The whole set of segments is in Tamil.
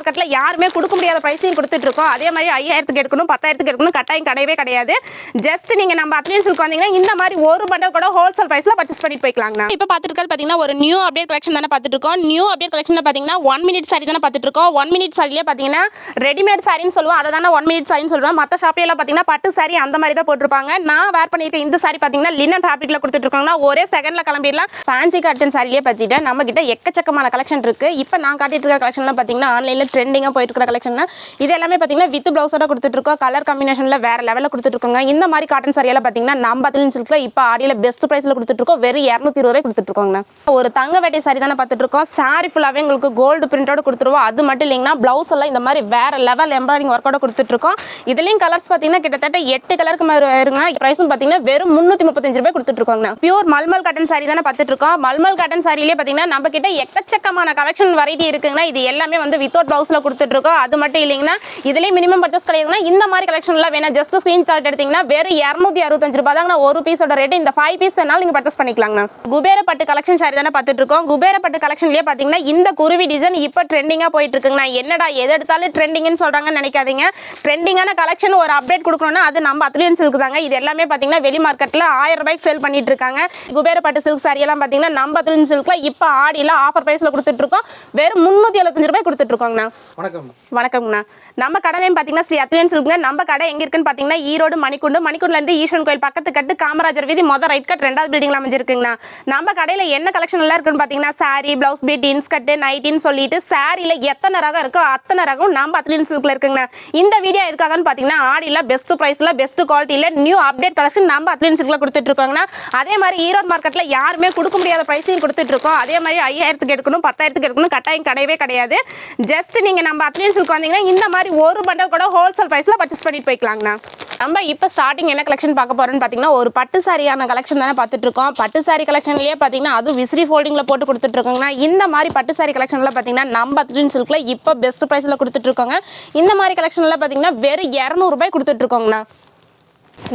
மார்க்கெட்டில் யாருமே கொடுக்க முடியாத ப்ரைஸையும் கொடுத்துட்ருக்கோம். அதே மாதிரி ஐயாயிரத்துக்கு எடுக்கணும் பத்தாயிரத்துக்கு எடுக்கணும் கட்டாயம் கிடையவே கிடையாது. ஜஸ்ட் நீங்கள் நம்ம அத்லீன் வந்தீங்கன்னா இந்த மாதிரி ஒரு பண்டல் கூட ஹோல்சேல் ப்ரைஸில் பர்ச்சேஸ் பண்ணிட்டு போய்க்கலாங்கண்ணா இப்போ பார்த்துருக்காது பார்த்தீங்கன்னா ஒரு நியூ அப்டேட் கலெக்ஷன் தானே பார்த்துட்டு இருக்கோம் நியூ அப்டேட் கலெக்ஷனில் பார்த்தீங்கன்னா ஒன் மினிட் சாரி தானே பார்த்துட்டு இருக்கோம் ஒன் மினிட் சாரிலே பார்த்தீங்கன்னா ரெடிமேட் சாரின்னு சொல்லுவோம். அதை தானே ஒன் மினிட் சாரின்னு சொல்லுவோம். மற்ற ஷாப்பிலாம் பார்த்தீங்கன்னா பட்டு சாரி அந்த மாதிரி தான் போட்டிருப்பாங்க. நான் வேர் பண்ணியிருக்க இந்த சாரி பார்த்தீங்கன்னா லினன் ஃபேப்ரிக்கில் கொடுத்துட்ருக்காங்கன்னா ஒரே செகண்டில் கிளம்பிடலாம். ஃபேன்சி காட்டன் சாரிலே பார்த்துட்டு நம்ம கிட்ட எக்கச்சக்கமான கலெக்ஷன் இருக்குது இப்போ நான் காட்டிட்டு இருக்க கலெக்ஷன்லாம் பார்த்தீங்கன்னா ஆன்லைனில் ட்ரெண்டிங்காக போயிட்டு இருக்கிற கலெக்ஷன் இது எல்லாமே பார்த்தீங்கன்னா வித் ப்ளவுஸோட கொடுத்துட்ருக்கோம் கலர் காம்பினேஷனில் வேறு லெவலில் கொடுத்துட்ருக்கோங்க இந்த மாதிரி காட்டன் சாரியெல்லாம் பார்த்தீங்கன்னா நம்ம அத்லின் சில்கில் இப்போ ஆடியில் பெஸ்ட் ப்ரைஸில் கொடுத்துட்ருக்கோம் வெறும் இரநூத்தி இருபது ரூபாய் கொடுத்துட்ருக்கோங்கண்ணா ஒரு தங்க வேட்டை சாரி தானே பார்த்துட்ருக்கோம் சாரி ஃபுல்லாகவே உங்களுக்கு கோல்டு பிரிண்டோட கொடுத்துருவோம். அது மட்டும் இல்லைங்கன்னா ப்ளவுஸ் எல்லாம் இந்த மாதிரி வேறு லெவல் எம்ப்ராய்டிங் ஒர்க்கோட கொடுத்துட்ருக்கோம் இதுலேயும் கலர்ஸ் பார்த்தீங்கன்னா கிட்டத்தட்ட எட்டு கலருக்கு மாதிரி வருங்க. ப்ரைஸும் பார்த்தீங்கன்னா வெறும் முந்நூற்றி முப்பத்தஞ்சு ரூபாய் கொடுத்துட்ருக்கோங்கண்ணா பியூர் மல்மல் காட்டன் சாரி தானே பார்த்துட்ருக்கோம் மல்மல் காட்டன் சாரிலே பார்த்தீங்கன்னா நம்ம கிட்ட எக்கச்சக்கமான கலெக்ஷன் வெரைட்டி இருக்குங்கன்னா இது எல்லாமே வந்து வித்தவுட் ப்ளவுஸில் கொடுத்துட்ருக்கோம். அது மட்டும் இல்லைங்கன்னா இதுலேயே மினிமம் பர்ச்சேஸ் கிடையாதுன்னா இந்த மாதிரி கலெக்ஷன்லாம் வேணும். ஜஸ்ட் ஸ்க்ரீன்ஷாட் எடுத்தீங்கன்னா வெறும் இரநூத்தி அறுபத்தஞ்சு ரூபா தாங்க. ஒரு பீஸோட ரேட் இந்த ஃபைவ் பீஸ் வேணாலும் நீங்கள் பர்ச்சேஸ் பண்ணிக்கலாங்கண்ணா குபேர பட்டு கலெக்ஷன் சாரி தானே பார்த்துட்டு இருக்கோம் குபேர பட்டு கலெக்ஷன்லேயே பார்த்தீங்கன்னா இந்த குருவி டிசைன் இப்போ ட்ரெண்டிங்காக போயிட்டு இருக்குங்கண்ணா என்னடா எது எடுத்தாலும் ட்ரெண்டிங்னு சொல்கிறாங்கன்னு நினைக்காதீங்க. ட்ரெண்டிங்கான கலெக்ஷன் ஒரு அப்டேட் கொடுக்கணும்னா அது நம்ம அத்லியன் சில்க் தாங்க. இது எல்லாமே பார்த்தீங்கன்னா வெளி மார்க்கெட்டில் ஆயிரம் ரூபாய்க்கு சேல் பண்ணிட்டு இருக்காங்க குபேர பட்டு சில்க் சாரியெல்லாம் பார்த்தீங்கன்னா நம்ம அத்லியன் சில்கில் இப்போ ஆடியில் ஆஃபர் ப்ரைஸில் கொடுத்துட்ருக்கோம். வெறும் முந்நூற்றி எழுபத்தஞ்சு ரூபாய் கொடுத்துட்ருக்கோங்க இருக்கோங்கண்ணா வணக்கம். வணக்கம்ண்ணா நம்ம கடை நேம் பார்த்தீங்கன்னா ஸ்ரீ அத்லியன் சில்க்ங்க நம்ம கடை எங்கே இருக்குன்னு பார்த்தீங்கன்னா ஈரோடு மணிக்குண்டு. மணிக்குண்டுலேருந்து ஈஸ்வரன் கோயில் பக்கத்து கட்டு காமராஜர் வீதி மொதல் ரைட் கட் ரெண்டாவது பில்டிங்கில் அமைஞ்சிருக்குங்கண்ணா. நம்ம கடையில் என்ன கலெக்ஷன் எல்லாம் இருக்குன்னு பார்த்தீங்கன்னா சாரி ப்ளவுஸ் பீட் இன்ஸ்கட்டு நைட்டின்னு சொல்லிட்டு சாரியில் எத்தனை ரகம் இருக்கோ அத்தனை ரகம் நம்ம அத்லியன் சில்கில் இருக்குங்கண்ணா. இந்த வீடியோ எதுக்காகன்னு பார்த்தீங்கன்னா ஆடியில் பெஸ்ட் ப்ரைஸில் பெஸ்ட் குவாலிட்டியில் நியூ அப்டேட் கலெக்ஷன் நம்ம அத்லியன் சில்கில் கொடுத்துட்டு இருக்கோங்கண்ணா. அதே மாதிரி ஈரோடு மார்க்கெட்டில் யாருமே கொடுக்க முடியாத ப்ரைஸையும் கொடுத்துட்டு இருக்கோம். அதே மாதிரி ஐயாயிரத்துக்கு எடுக்கணும் பத்தாயிரத்துக்கு எடுக்கணும். கட்டாயம் கிடையவே கிடையாது. ஜஸ்ட் நீங்கள் நம்ம அத்லியன் சில்க் வந்தீங்கன்னா இந்த மாதிரி ஒரு பண்டல் கூட ஹோல்சேல் ப்ரைஸில் பர்ச்சேஸ் பண்ணிட்டு போய்க்கலாங்கண்ணா. நம்ம இப்போ ஸ்டார்டிங் என்ன கலெக்ஷன் பார்க்க போகிறோன்னு பார்த்தீங்கன்னா ஒரு பட்டு சாரியான கலெக்ஷன் தானே பார்த்துட்ருக்கோம் பட்டு சாரி கலெக்ஷன்லேயே பார்த்தீங்கன்னா அதுவும் விசிறி ஃபோல்டிங்கில் போட்டு கொடுத்துட்ருக்கோங்கண்ணா இந்த மாதிரி பட்டு சாரி கலெக்ஷனில் பார்த்தீங்கன்னா நம்ம அத்லின் சில்கில் இப்போ பெஸ்ட் ப்ரைஸில் கொடுத்துட்ருக்கோங்க இந்த மாதிரி கலெக்ஷனில் பார்த்தீங்கன்னா வெறும் இரநூறுபாய் கொடுத்துட்ருக்கோங்கண்ணா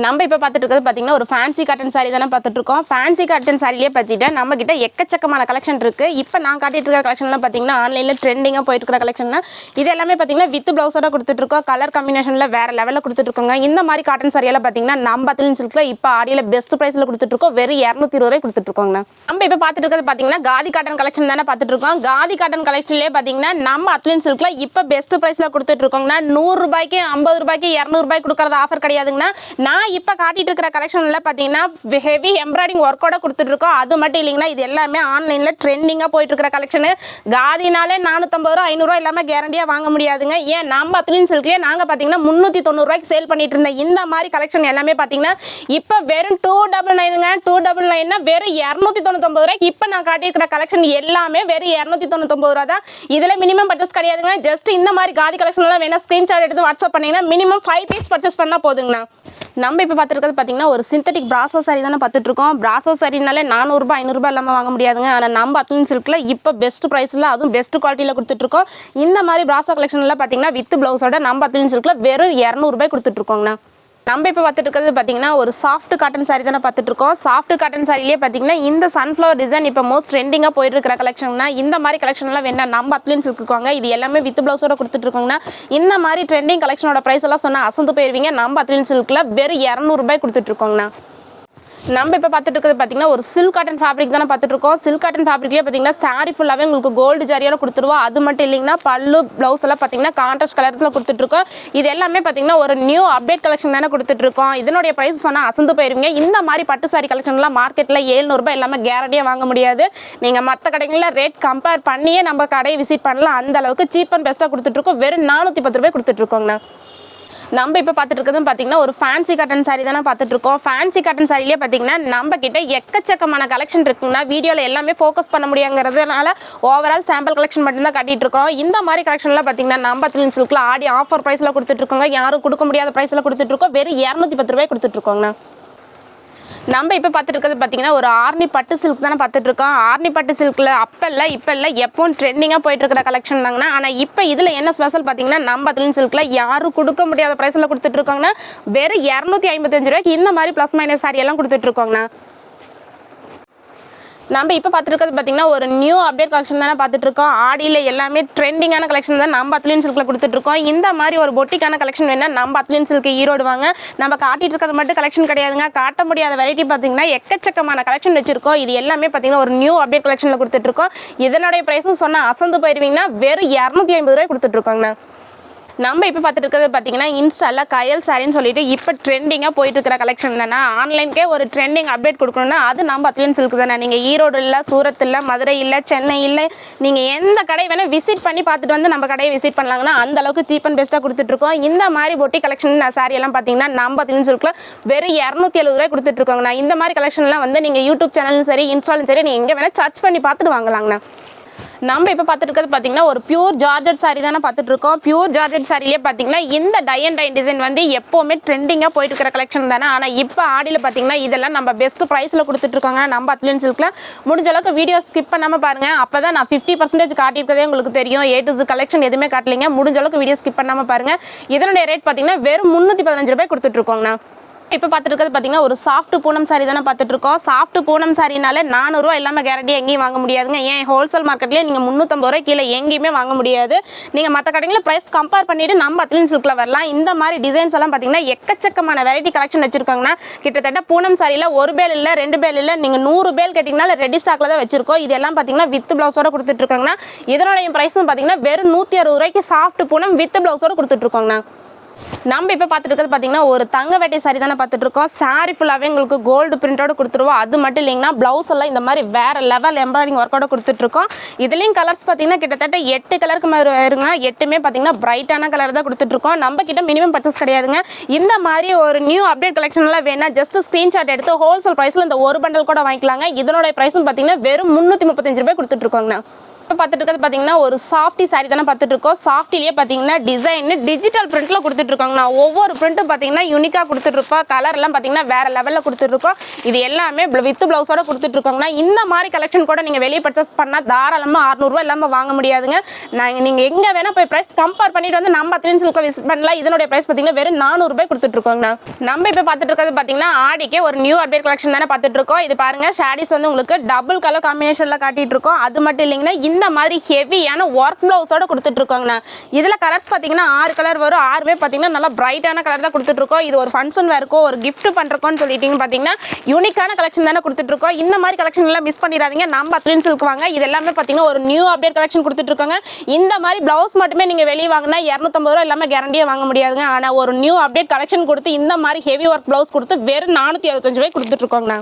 நம்ம இப்போ பார்த்துட்டு இருக்கிறது பார்த்தீங்கன்னா ஒரு ஃபேன்சி காட்டன் சாரி தானே பார்த்துட்டு இருக்கோம் ஃபேன்சி காட்டன் சாரிலே பார்த்துட்டு நம்ம கிட்ட எக்கச்சக்கமான கலெக்ஷன் இருக்குது இப்போ நான் காட்டிட்டு இருக்கிற கலெக்ஷன்லாம் பார்த்தீங்கன்னா ஆன்லைனில் ட்ரெண்டிங்காக போயிட்டு இருக்கிற கலெக்ஷன்னா இது எல்லாமே பார்த்தீங்கன்னா வித் ப்ளவுஸோட கொடுத்துட்ருக்கோம் கலர் காம்பினேஷனில் வேறு லெவலில் கொடுத்துட்ருக்கோங்க இந்த மாதிரி காட்டன் சாரியெல்லாம் பார்த்தீங்கன்னா நம்ம அத்லின் சில்கில் இப்போ ஆடியில் பெஸ்ட் ப்ரைஸில் கொடுத்துட்ருக்கோம் வெறும் இரநூத்தி இருபது ரூபாய் கொடுத்துட்ருக்கோங்க நம்ம இப்போ பார்த்துட்டு இருக்கிறது பார்த்தீங்கன்னா காதி காட்டன் கலெக்ஷன் தானே பார்த்துட்டு இருக்கோம் காதி காட்டன் கலெக்ஷன்லேயே பார்த்தீங்கன்னா நம்ம அத்லின் சில்கில் இப்போ பெஸ்ட் ப்ரைஸில் கொடுத்துட்ருக்கோங்கண்ணா நூறுரூபாய்க்கு ஐம்பது ரூபாய்க்கு இரநூறுபாய்க்கு கொடுக்குறது ஆஃபர் கிடையாதுங்கண்ணா. நான் இப்போ காட்டிட்டு இருக்கிற கலெக்ஷனில் பார்த்தீங்கன்னா ஹெவி எம்ப்ராய்டிங் ஒர்க்கோட கொடுத்துட்ருக்கோம் அது மட்டும் இல்லைங்கன்னா இது எல்லாமே ஆன்லைனில் ட்ரெண்டிங்காக போயிட்டு இருக்கிற கலெக்ஷனு காதினாலே நானூற்றம்பது ரூபா ஐநூறுரூவா எல்லாமே கேரண்டியாக வாங்க முடியாதுங்க. ஏன் நம்ம அத்லின் சில்க்லேயே நாங்கள் பார்த்தீங்கன்னா முந்நூற்றி தொண்ணூறுரூவாய்க்கு சேல் பண்ணிட்டு இருந்தேன் இந்த மாதிரி கலெக்ஷன் எல்லாமே பார்த்தீங்கன்னா இப்போ வெறும் டூ டபுள் நைனுங்க டூ டபுள் நைன்னா வெறும் இரநூத்தி தொண்ணூத்தொம்பது ரூபாய்க்கு இப்போ நான் காட்டியிருக்கிற கலெக்ஷன் எல்லாமே வெறும் இரநூத்தி தொண்ணூத்தொம்பது ரூபா தான். இதில் மினிமம் பர்ச்சேஸ் கிடையாதுங்க. ஜஸ்ட் இந்த மாதிரி காதி கலெக்ஷன்லாம் வேணால் ஸ்க்ரீன்ஷாட் எடுத்து வாட்ஸ்அப் பண்ணிங்கன்னா மினிமம் ஃபைவ் பீஸ் பர்ச்சேஸ் பண்ணால் போதுங்கண்ணா. நம்ம இப்போ பார்த்துருக்கிறது பார்த்தீங்கன்னா ஒரு சிந்தட்டிக் பிராசோ சாரி தானே பார்த்துட்டு இருக்கோம் பிராசோ சாரினாலே நானூறுரூபா ஐநூறுரூபா இல்லாமல் வாங்க முடியாதுங்க. ஆனால் நம்ம அத்லின் சில்கில் இப்போ பெஸ்ட் ப்ரைஸில் அதுவும் பெஸ்ட் குவாலிட்டியில் கொடுத்துட்ருக்கோம். இந்த மாதிரி பிராசோ கலெக்ஷன்லாம் பார்த்தீங்கன்னா வித் ப்ளவுஸோட நம்ம அத்லின் சில்கில் வெறும் இரநூறுபாய் கொடுத்துட்ருக்கோங்கண்ணா. நம்ம இப்போ பார்த்துட்டு இருக்கிறது பார்த்தீங்கன்னா ஒரு சாஃப்ட் காட்டன் சாரி தானே பார்த்துட்டு இருக்கோம். சாஃப்ட் காட்டன் சாரிலேயே பார்த்தீங்கன்னா இந்த சன்ஃப்ளவர் டிசைன் இப்போ மோஸ்ட் ட்ரெண்டிங்காக போயிட்டு இருக்கிற கலெக்ஷன்னா இந்த மாதிரி கலெக்ஷன்லாம் வேணா நம்ம அத்லின் இருக்குவாங்க. இது எல்லாமே வித் ப்ளவுஸோட கொடுத்துட்ருக்கோங்கன்னா இந்த மாதிரி ட்ரெண்டிங் கலெக்ஷனோட ப்ரைஸ் எல்லாம் சொன்னால் அசந்து போயிருவீங்க. நம்ம அத்லின்ஸ் சில்கில் வெறும் இரநூறுபாய் கொடுத்துட்ருக்கோங்கண்ணா நம்ம இப்போ பார்த்துட்டு இருக்கிறது பார்த்தீங்கன்னா ஒரு சில்க் காட்டன் ஃபேப்ரிக் தானே பார்த்துட்ருக்கோம் சில்க் காட்டன் ஃபேப்ரிக்லேயே பார்த்தீங்கன்னா சாரி ஃபுல்லாகவே உங்களுக்கு கோல்டு ஜரியோட கொடுத்துருவோம். அது மட்டும் இல்லைங்கன்னா பல்லு ப்ளவுஸ் எல்லாம் பார்த்தீங்கன்னா கான்ட்ராஸ்ட் கலரில் கொடுத்துட்ருக்கோம் இது எல்லாமே பார்த்தீங்கன்னா ஒரு நியூ அப்டேட் கலெக்ஷன் தானே கொடுத்துட்ருக்கோம் இதனுடைய ப்ரைஸ் சொன்னால் அசந்து போயிருவீங்க. இந்த மாதிரி பட்டு சாரி கலெக்ஷன்லாம் மார்க்கெட்டில் ஏழ்நூறுபா எல்லாமே கேரண்டியாக வாங்க முடியாது. நீங்கள் மற்ற கடைகளில் ரேட் கம்பேர் பண்ணியே நம்ம கடையை விசிட் பண்ணலாம். அந்த அளவுக்கு சீப் அண்ட் பெஸ்ட்டாக கொடுத்துட்ருக்கோம் வெறும் நானூற்றி பத்து ரூபாய் கொடுத்துட்ருக்கோங்கண்ணா நம்ம இப்போ பார்த்துட்டு இருக்கிறது பார்த்தீங்கன்னா ஒரு ஃபேன்சி காட்டன் சாரி தானே பார்த்துட்டு இருக்கோம். ஃபேன்சி காட்டன் சாரிலேயே பார்த்தீங்கன்னா நம்ம கிட்ட எக்கச்சக்கமான கலெக்ஷன் இருக்குன்னா வீடியோவில் எல்லாமே ஃபோக்கஸ் பண்ண முடியாங்கிறதுனால ஓவரால் சாம்பிள் கலெக்ஷன் மட்டும்தான் காட்டிட்டு இருக்கோம். இந்த மாதிரி கலெக்ஷன்லாம் பார்த்தீங்கன்னா நம்ம திலின் சில்கில் ஆடி ஆஃபர் ப்ரைஸில் கொடுத்துட்ருக்கோங்க யாரும் கொடுக்க முடியாத ப்ரைஸில் கொடுத்துட்ருக்கோம் வெறும் இரநூத்தி பத்து ரூபாய் கொடுத்துட்ருக்கோங்கண்ணா நம்ம இப்போ பார்த்துட்டு இருக்கிறது பார்த்தீங்கன்னா ஒரு ஆர்னி பட்டு சில்க் தானே பார்த்துட்டு இருக்கோம் ஆர்னி பட்டு சில்கில் அப்போ இல்லை இப்போ இல்லை எப்பவும் ட்ரெண்டிங்காக போயிட்டு இருக்கிற கலெக்ஷன் தாங்கண்ணா. ஆனால் இப்போ இதில் என்ன ஸ்பெஷல் பார்த்தீங்கன்னா நம்ம அதிலின் சில்கில் யாரும் கொடுக்க முடியாத ப்ரைஸில் கொடுத்துட்டு இருக்காங்கன்னா வெறும் இரநூத்தி ஐம்பத்தஞ்சு ரூபாய்க்கு இந்த மாதிரி ப்ளஸ் மைனஸ் சாரி எல்லாம் கொடுத்துட்ருக்கோங்கண்ணா நம்ம இப்போ பார்த்துருக்கிறது பார்த்தீங்கன்னா ஒரு நியூ அப்டேட் கலெக்ஷன் தானே பார்த்துட்ருக்கோம். ஆடியில் எல்லாமே ட்ரெண்டிங்கான கலெக்ஷன் தான் நம்ம அத்லியன் சில்கில் கொடுத்துட்ருக்கோம். இந்த மாதிரி ஒரு பொட்டிக்கான கலெக்ஷன் வேணால் நம்ம அத்லியன் சில்க்கு ஈரோடு வாங்க. நம்ம காட்டிட்டு இருக்கிறது மட்டும் கலெக்ஷன் கிடையாதுங்க. காட்ட முடியாத வெரைட்டி பார்த்தீங்கன்னா எக்கச்சக்கமான கலெக்ஷன் வச்சுருக்கோம். இது எல்லாமே பார்த்தீங்கன்னா ஒரு நியூ அப்டேட் கலெக்ஷனில் கொடுத்துட்ருக்கோம். இதனுடைய ப்ரைஸும் சொன்னால் அசந்து போயிடுவீங்கன்னா வெறும் இரநூத்தி ஐம்பது ரூபாய் கொடுத்துட்ருக்கோங்கண்ணா. நம்ம இப்போ பார்த்துட்டு இருக்கிறது பார்த்தீங்கன்னா இன்ஸ்டாவில் கயல் சாரின்னு சொல்லிட்டு இப்போ ட்ரெண்டிங்காக போயிட்டு இருக்கிற கலெக்ஷன் தானே ஆன்லைனுக்கே ஒரு ட்ரெண்டிங் அப்டேட் கொடுக்கணும்னா அது நம்ம அத்லியன் சில்க் தானே. நீங்கள் ஈரோடு இல்லை சூரத் இல்லை மதுரை இல்லை சென்னை இல்லை நீங்கள் எந்த கடை வேணால் விசிட் பண்ணி பார்த்துட்டு வந்து நம்ம கடையை விசிட் பண்ணலாங்கன்னா அந்த அளவுக்கு சீப் அண்ட் பெஸ்ட்டாக கொடுத்துட்ருக்கோம் இந்த மாதிரி பொட்டி கலெக்ஷன் சாரி எல்லாம் பார்த்தீங்கன்னா நம்ம அத்லியன் சில்கில் வெறும் இரநூத்தி எழுபது ரூபாய் கொடுத்துட்ருக்கோங்கண்ணா இந்த மாதிரி கலெக்ஷன்லாம் வந்து நீங்கள் யூடியூப் சேனலும் சரி இன்ஸ்டாலும் சரி நீங்கள் எங்கே வேணால் சர்ச் பண்ணி பார்த்துட்டு வாங்கலாங்கண்ணா. நம்ம இப்போ பார்த்துட்டு இருக்கிறது பார்த்தீங்கன்னா ஒரு பியூர் ஜார்ஜட் சாரி தானே பார்த்துட்டு இருக்கோம் பியூர் ஜார்ஜட் சாரிலே பார்த்தீங்கன்னா இந்த டை அண்ட் டை டிசைன் வந்து எப்போவுமே ட்ரெண்டிங்காக போயிட்டு இருக்கிற கலெக்ஷன் தானே. ஆனால் இப்போ ஆடியில் பார்த்தீங்கன்னா இதெல்லாம் நம்ம பெஸ்ட் ப்ரைஸில் கொடுத்துட்ருக்காங்க நம்ம அத்லியன் சில்கில் முடிஞ்ச அளவுக்கு வீடியோ ஸ்கிப் பண்ணாமல் பாருங்கள் அப்போ தான் நான் ஃபிஃப்டி பர்சன்டேஜ் காட்டியிருக்கதே உங்களுக்கு தெரியும். ஏ டு கலெக்ஷன் எதுவுமே காட்டலைங்க. முடிஞ்ச அளவுக்கு வீடியோ ஸ்கிப் பண்ணாமல் பாருங்கள் இதனுடைய ரேட் பார்த்தீங்கன்னா வெறும் முந்நூற்றி பதினஞ்சு ரூபாய் கொடுத்துட்ருக்கோங்கண்ணா இப்போ பார்த்துட்டு பார்த்தீங்கன்னா ஒரு சாஃப்ட் பூனம் சாரி தானே பார்த்துட்ருக்கோம் சாஃப்ட் பூனம் சாரினால நானூறுரூவா இல்லாமல் கேரண்டி எங்கேயும் வாங்க முடியாதுங்க. ஏன் ஹோல்சேல் மார்க்கெட்லேயே நீங்கள் முந்நூற்றம்பது ரூபாய் கீழே எங்கேயுமே வாங்க முடியாது. நீங்கள் மற்ற கடைகளில் ப்ரைஸ் கம்பேர் பண்ணிவிட்டு நம்ம அத்லின் சில்கில் வரலாம். இந்த மாதிரி டிசைன்ஸ் எல்லாம் பார்த்தீங்கன்னா எக்கச்சக்கமான வெரைட்டி கலெக்ஷன் வச்சிருக்காங்கன்னா கிட்டத்தட்ட பூனம் சாரியில் ஒரு பேல் இல்லை ரெண்டு பேல் இல்லை நீங்கள் நூறு பேல் கேட்டிங்கனால ரெடி ஸ்டாக்கில் தான் வச்சிருக்கோம். இதெல்லாம் பார்த்தீங்கன்னா வித் ப்ளவுஸோட கொடுத்துட்ருக்காங்கன்னா இதனுடைய ப்ரைஸும் பார்த்தீங்கன்னா வெறும் நூற்றி அறுபது ரூபாய்க்கு சாஃப்ட் பூனம் வித் ப்ளவுஸோட கொடுத்துட்ருக்கோங்கண்ணா நம்ம இப்போ பார்த்துட்டு இருக்கிறது பார்த்தீங்கன்னா ஒரு தங்க வேட்டை சாரி தானே பார்த்துட்டு இருக்கோம். சாரி ஃபுல்லாகவே உங்களுக்கு கோல்டு பிரிண்டோட கொடுத்துருவோம். அது மட்டும் இல்லைங்கன்னா ப்ளவுஸ் எல்லாம் இந்த மாதிரி வேற லெவல் எம்ப்ராய்டிங் ஒர்க்கோட கொடுத்துட்ருக்கோம் இதுலேயும் கலர்ஸ் பார்த்தீங்கன்னா கிட்டத்தட்ட எட்டு கலருக்கு மாதிரி வருங்க. எட்டுமே பார்த்தீங்கன்னா பிரைட்டான கலர் தான் கொடுத்துட்ருக்கோம் நம்ம கிட்ட மினிமம் பர்ச்சேஸ் கிடையாதுங்க. இந்த மாதிரி ஒரு நியூ அப்டேட் கலெக்ஷன்லாம் வேணா ஜஸ்ட் ஸ்க்ரீன்ஷாட் எடுத்து ஹோல்சேல் ப்ரைஸில் இந்த ஒரு பண்டல் கூட வாங்கிக்கலாங்க. இதனோட ப்ரைஸும் பார்த்தீங்கன்னா வெறும் முந்நூற்றி முப்பத்தஞ்சு ரூபாய் கொடுத்துட்ருக்கோங்கண்ணா இப்போ பார்த்துட்டு இருக்கிறது பார்த்தீங்கன்னா ஒரு சாஃப்டி சாரி தானே பார்த்துட்டு இருக்கோம் சாஃப்டிலேயே பார்த்தீங்கன்னா டிசைன் டிஜிட்டல் பிரிண்ட்டில் கொடுத்துட்ருக்காங்கண்ணா ஒவ்வொரு பிரிண்ட்டும் பார்த்தீங்கன்னா யூனிக்காக கொடுத்துட்ருப்போம் கலர்லாம் பார்த்தீங்கன்னா வேறு லெவலில் கொடுத்துட்ருக்கோம் இது எல்லாமே வித் ப்ளவுஸோட கொடுத்துட்ருக்காங்கண்ணா இந்த மாதிரி கலெக்ஷன் கூட நீங்கள் வெளியே பர்ச்சேஸ் பண்ணால் தாராளமாக அறநூறுவா இல்லாமல் வாங்க முடியாதுங்க. நாங்கள் நீங்கள் எங்கே வேணால் போய் ப்ரைஸ் கம்பேர் பண்ணிட்டு வந்து நம்ம அத்லின் சில்கை விசிட் பண்ணலாம். இதனுடைய ப்ரைஸ் பார்த்தீங்கன்னா வெறும் நானூறுபாய் கொடுத்துட்ருக்கோங்கண்ணா நம்ம இப்போ பார்த்துட்டு இருக்கிறது பார்த்தீங்கன்னா ஆடிக்கே ஒரு நியூ அப்டேட் கலெக்ஷன் தானே பார்த்துட்டு இருக்கோம் இது பாருங்கள் ஷாடிஸ் வந்து உங்களுக்கு டபுள் கலர் காம்பினேஷனில் காட்டிகிட்டு இருக்கோம் அது மட்டும் இல்லைங்கன்னா இந்த மாதிரி ஹெவியான ஒர்க் ப்ளவுஸோட கொடுத்துட்ருக்கோங்கண்ணா. இதில் கலர்ஸ் பார்த்தீங்கன்னா ஆறு கலர் வரும். ஆறுமே பார்த்தீங்கன்னா நல்லா பிரைட்டான கலர் தான் கொடுத்துட்ருக்கோம். இது ஒரு ஃபங்க்ஷன் வேறுக்கோ ஒரு கிஃப்ட் பண்ணுறக்கோன்னு சொல்லிட்டீங்கன்னு பார்த்தீங்கன்னா யூனிக்கான கலெக்ஷன் தானே கொடுத்துட்ருக்கோம். இந்த மாதிரி கலெக்ஷன் எல்லாம் மிஸ் பண்ணிடாதீங்க. நம்ம அத்லின் சில்க் வாங்க. இது எல்லாமே பார்த்தீங்கன்னா ஒரு நியூ அப்டேட் கலெக்ஷன் கொடுத்துட்ருக்கோங்க. இந்த மாதிரி ப்ளவுஸ் மட்டுமே நீங்கள் வெளியே வாங்கினா இரநூத்தம்பது ரூபா இல்லாமல் கேரண்டியாக வாங்க முடியாதுங்க. ஆனால் ஒரு நியூ அப்டேட் கலெக்ஷன் கொடுத்து இந்த மாதிரி ஹெவி ஒர்க் ப்ளவுஸ் கொடுத்து வெறும் நானூற்றி அறுபத்தஞ்சு ரூபாய் கொடுத்துட்ருக்கோங்கண்ணா.